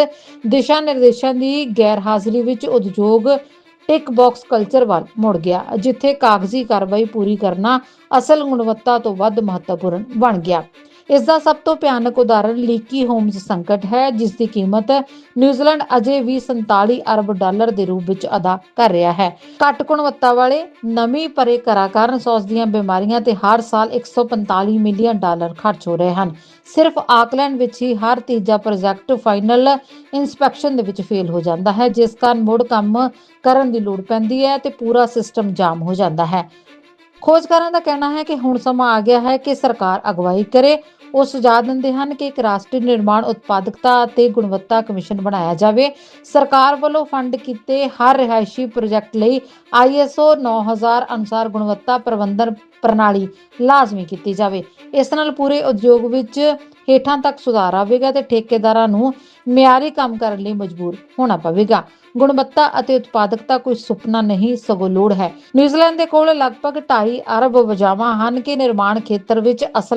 ਦਿਸ਼ਾ ਨਿਰਦੇਸ਼ਾਂ ਦੀ ਗੈਰ ਹਾਜ਼ਰੀ ਵਿੱਚ ਉਦਯੋਗ ਟਿਕ ਬਾਕਸ ਕਲਚਰ ਵੱਲ ਮੁੜ ਗਿਆ, ਜਿੱਥੇ ਕਾਗਜ਼ੀ ਕਾਰਵਾਈ ਪੂਰੀ ਕਰਨਾ ਅਸਲ ਗੁਣਵੱਤਾ ਤੋਂ ਵੱਧ ਮਹੱਤਵਪੂਰਨ ਬਣ ਗਿਆ। ਇਸ ਦਾ ਸਭ ਤੋਂ ਭਿਆਨਕ ਉਦਾਹਰਣ ਲੀਕੀ ਹੋਮਸ ਸੰਕਟ ਹੈ, ਜਿਸ ਦੀ ਕੀਮਤ ਨਿਊਜ਼ੀਲੈਂਡ ਅਜੇ ਵੀ 47 ਅਰਬ ਡਾਲਰ ਦੇ ਰੂਪ ਵਿੱਚ ਅਦਾ ਕਰ ਰਿਹਾ ਹੈ। ਘੱਟ ਗੁਣਵੱਤਾ ਵਾਲੇ ਨਮੀ ਭਰੇ ਘਰਾਂ ਕਾਰਨ ਸੌਸ ਦੀਆਂ ਬਿਮਾਰੀਆਂ ਤੇ ਹਰ ਸਾਲ 145 ਮਿਲੀਅਨ ਡਾਲਰ ਖਰਚ ਹੋ ਰਹੇ ਹਨ। ਸਿਰਫ ਆਕਲੈਂਡ ਵਿੱਚ ਹੀ ਹਰ ਤੀਜਾ ਪ੍ਰੋਜੈਕਟ ਫਾਈਨਲ ਇਨਸਪੈਕਸ਼ਨ ਦੇ ਵਿੱਚ ਫੇਲ ਹੋ ਜਾਂਦਾ ਹੈ, ਜਿਸ ਕਾਰਨ ਮੁੜ ਕੰਮ ਕਰਨ ਦੀ ਲੋੜ ਪੈਂਦੀ ਹੈ ਤੇ ਪੂਰਾ ਸਿਸਟਮ ਜਾਮ ਹੋ ਜਾਂਦਾ ਹੈ। ਖੋਜਕਾਰਾਂ ਦਾ ਕਹਿਣਾ ਹੈ ਕਿ ਹੁਣ ਸਮਾਂ ਆ ਗਿਆ ਹੈ ਕਿ ਸਰਕਾਰ ਅਗਵਾਈ ਕਰੇ। ਉਹ ਸੁਝਾਅ ਦਿੰਦੇ ਹਨ ਕਿ ਇੱਕ ਰਾਸ਼ਟਰੀ ਨਿਰਮਾਣ ਉਤਪਾਦਕਤਾ ਅਤੇ ਗੁਣਵੱਤਾ ਕਮਿਸ਼ਨ ਬਣਾਇਆ ਜਾਵੇ। ਸਰਕਾਰ ਵੱਲੋਂ ਫੰਡ ਕੀਤੇ ਹਰ ਰਿਹਾਇਸ਼ੀ ਪ੍ਰੋਜੈਕਟ ਲਈ ISO 9000 ਅਨੁਸਾਰ ਗੁਣਵੱਤਾ ਪ੍ਰਬੰਧਨ ਪ੍ਰਣਾਲੀ ਲਾਜ਼ਮੀ ਕੀਤੀ ਜਾਵੇ। ਇਸ ਨਾਲ ਪੂਰੇ ਉਦਯੋਗ ਵਿੱਚ ਹੇਠਾਂ ਤੱਕ ਸੁਧਾਰ ਆਵੇਗਾ ਤੇ ਠੇਕੇਦਾਰਾਂ ਨੂੰ ਮਿਆਰੀ ਕੰਮ ਕਰਨ ਲਈ ਮਜਬੂਰ ਹੋਣਾ ਪਵੇਗਾ। ਗੁਣਵੱਤਾ ਅਤੇ ਉਤਪਾਦਕਤਾ ਕੋਈ ਸੁਪਨਾ ਨਹੀਂ, ਸਗੋਂ ਲੋੜ ਹੈ। ਨਿਊਜ਼ੀਲੈਂਡ ਦੇ ਕੋਲ ਲਗਭਗ 2.5 ਅਰਬ ਵਜਾਵਾਂ ਹਨ ਕਿ ਨਿਰਮਾਣ ਖੇਤਰ ਵਿੱਚ ਅਸਲ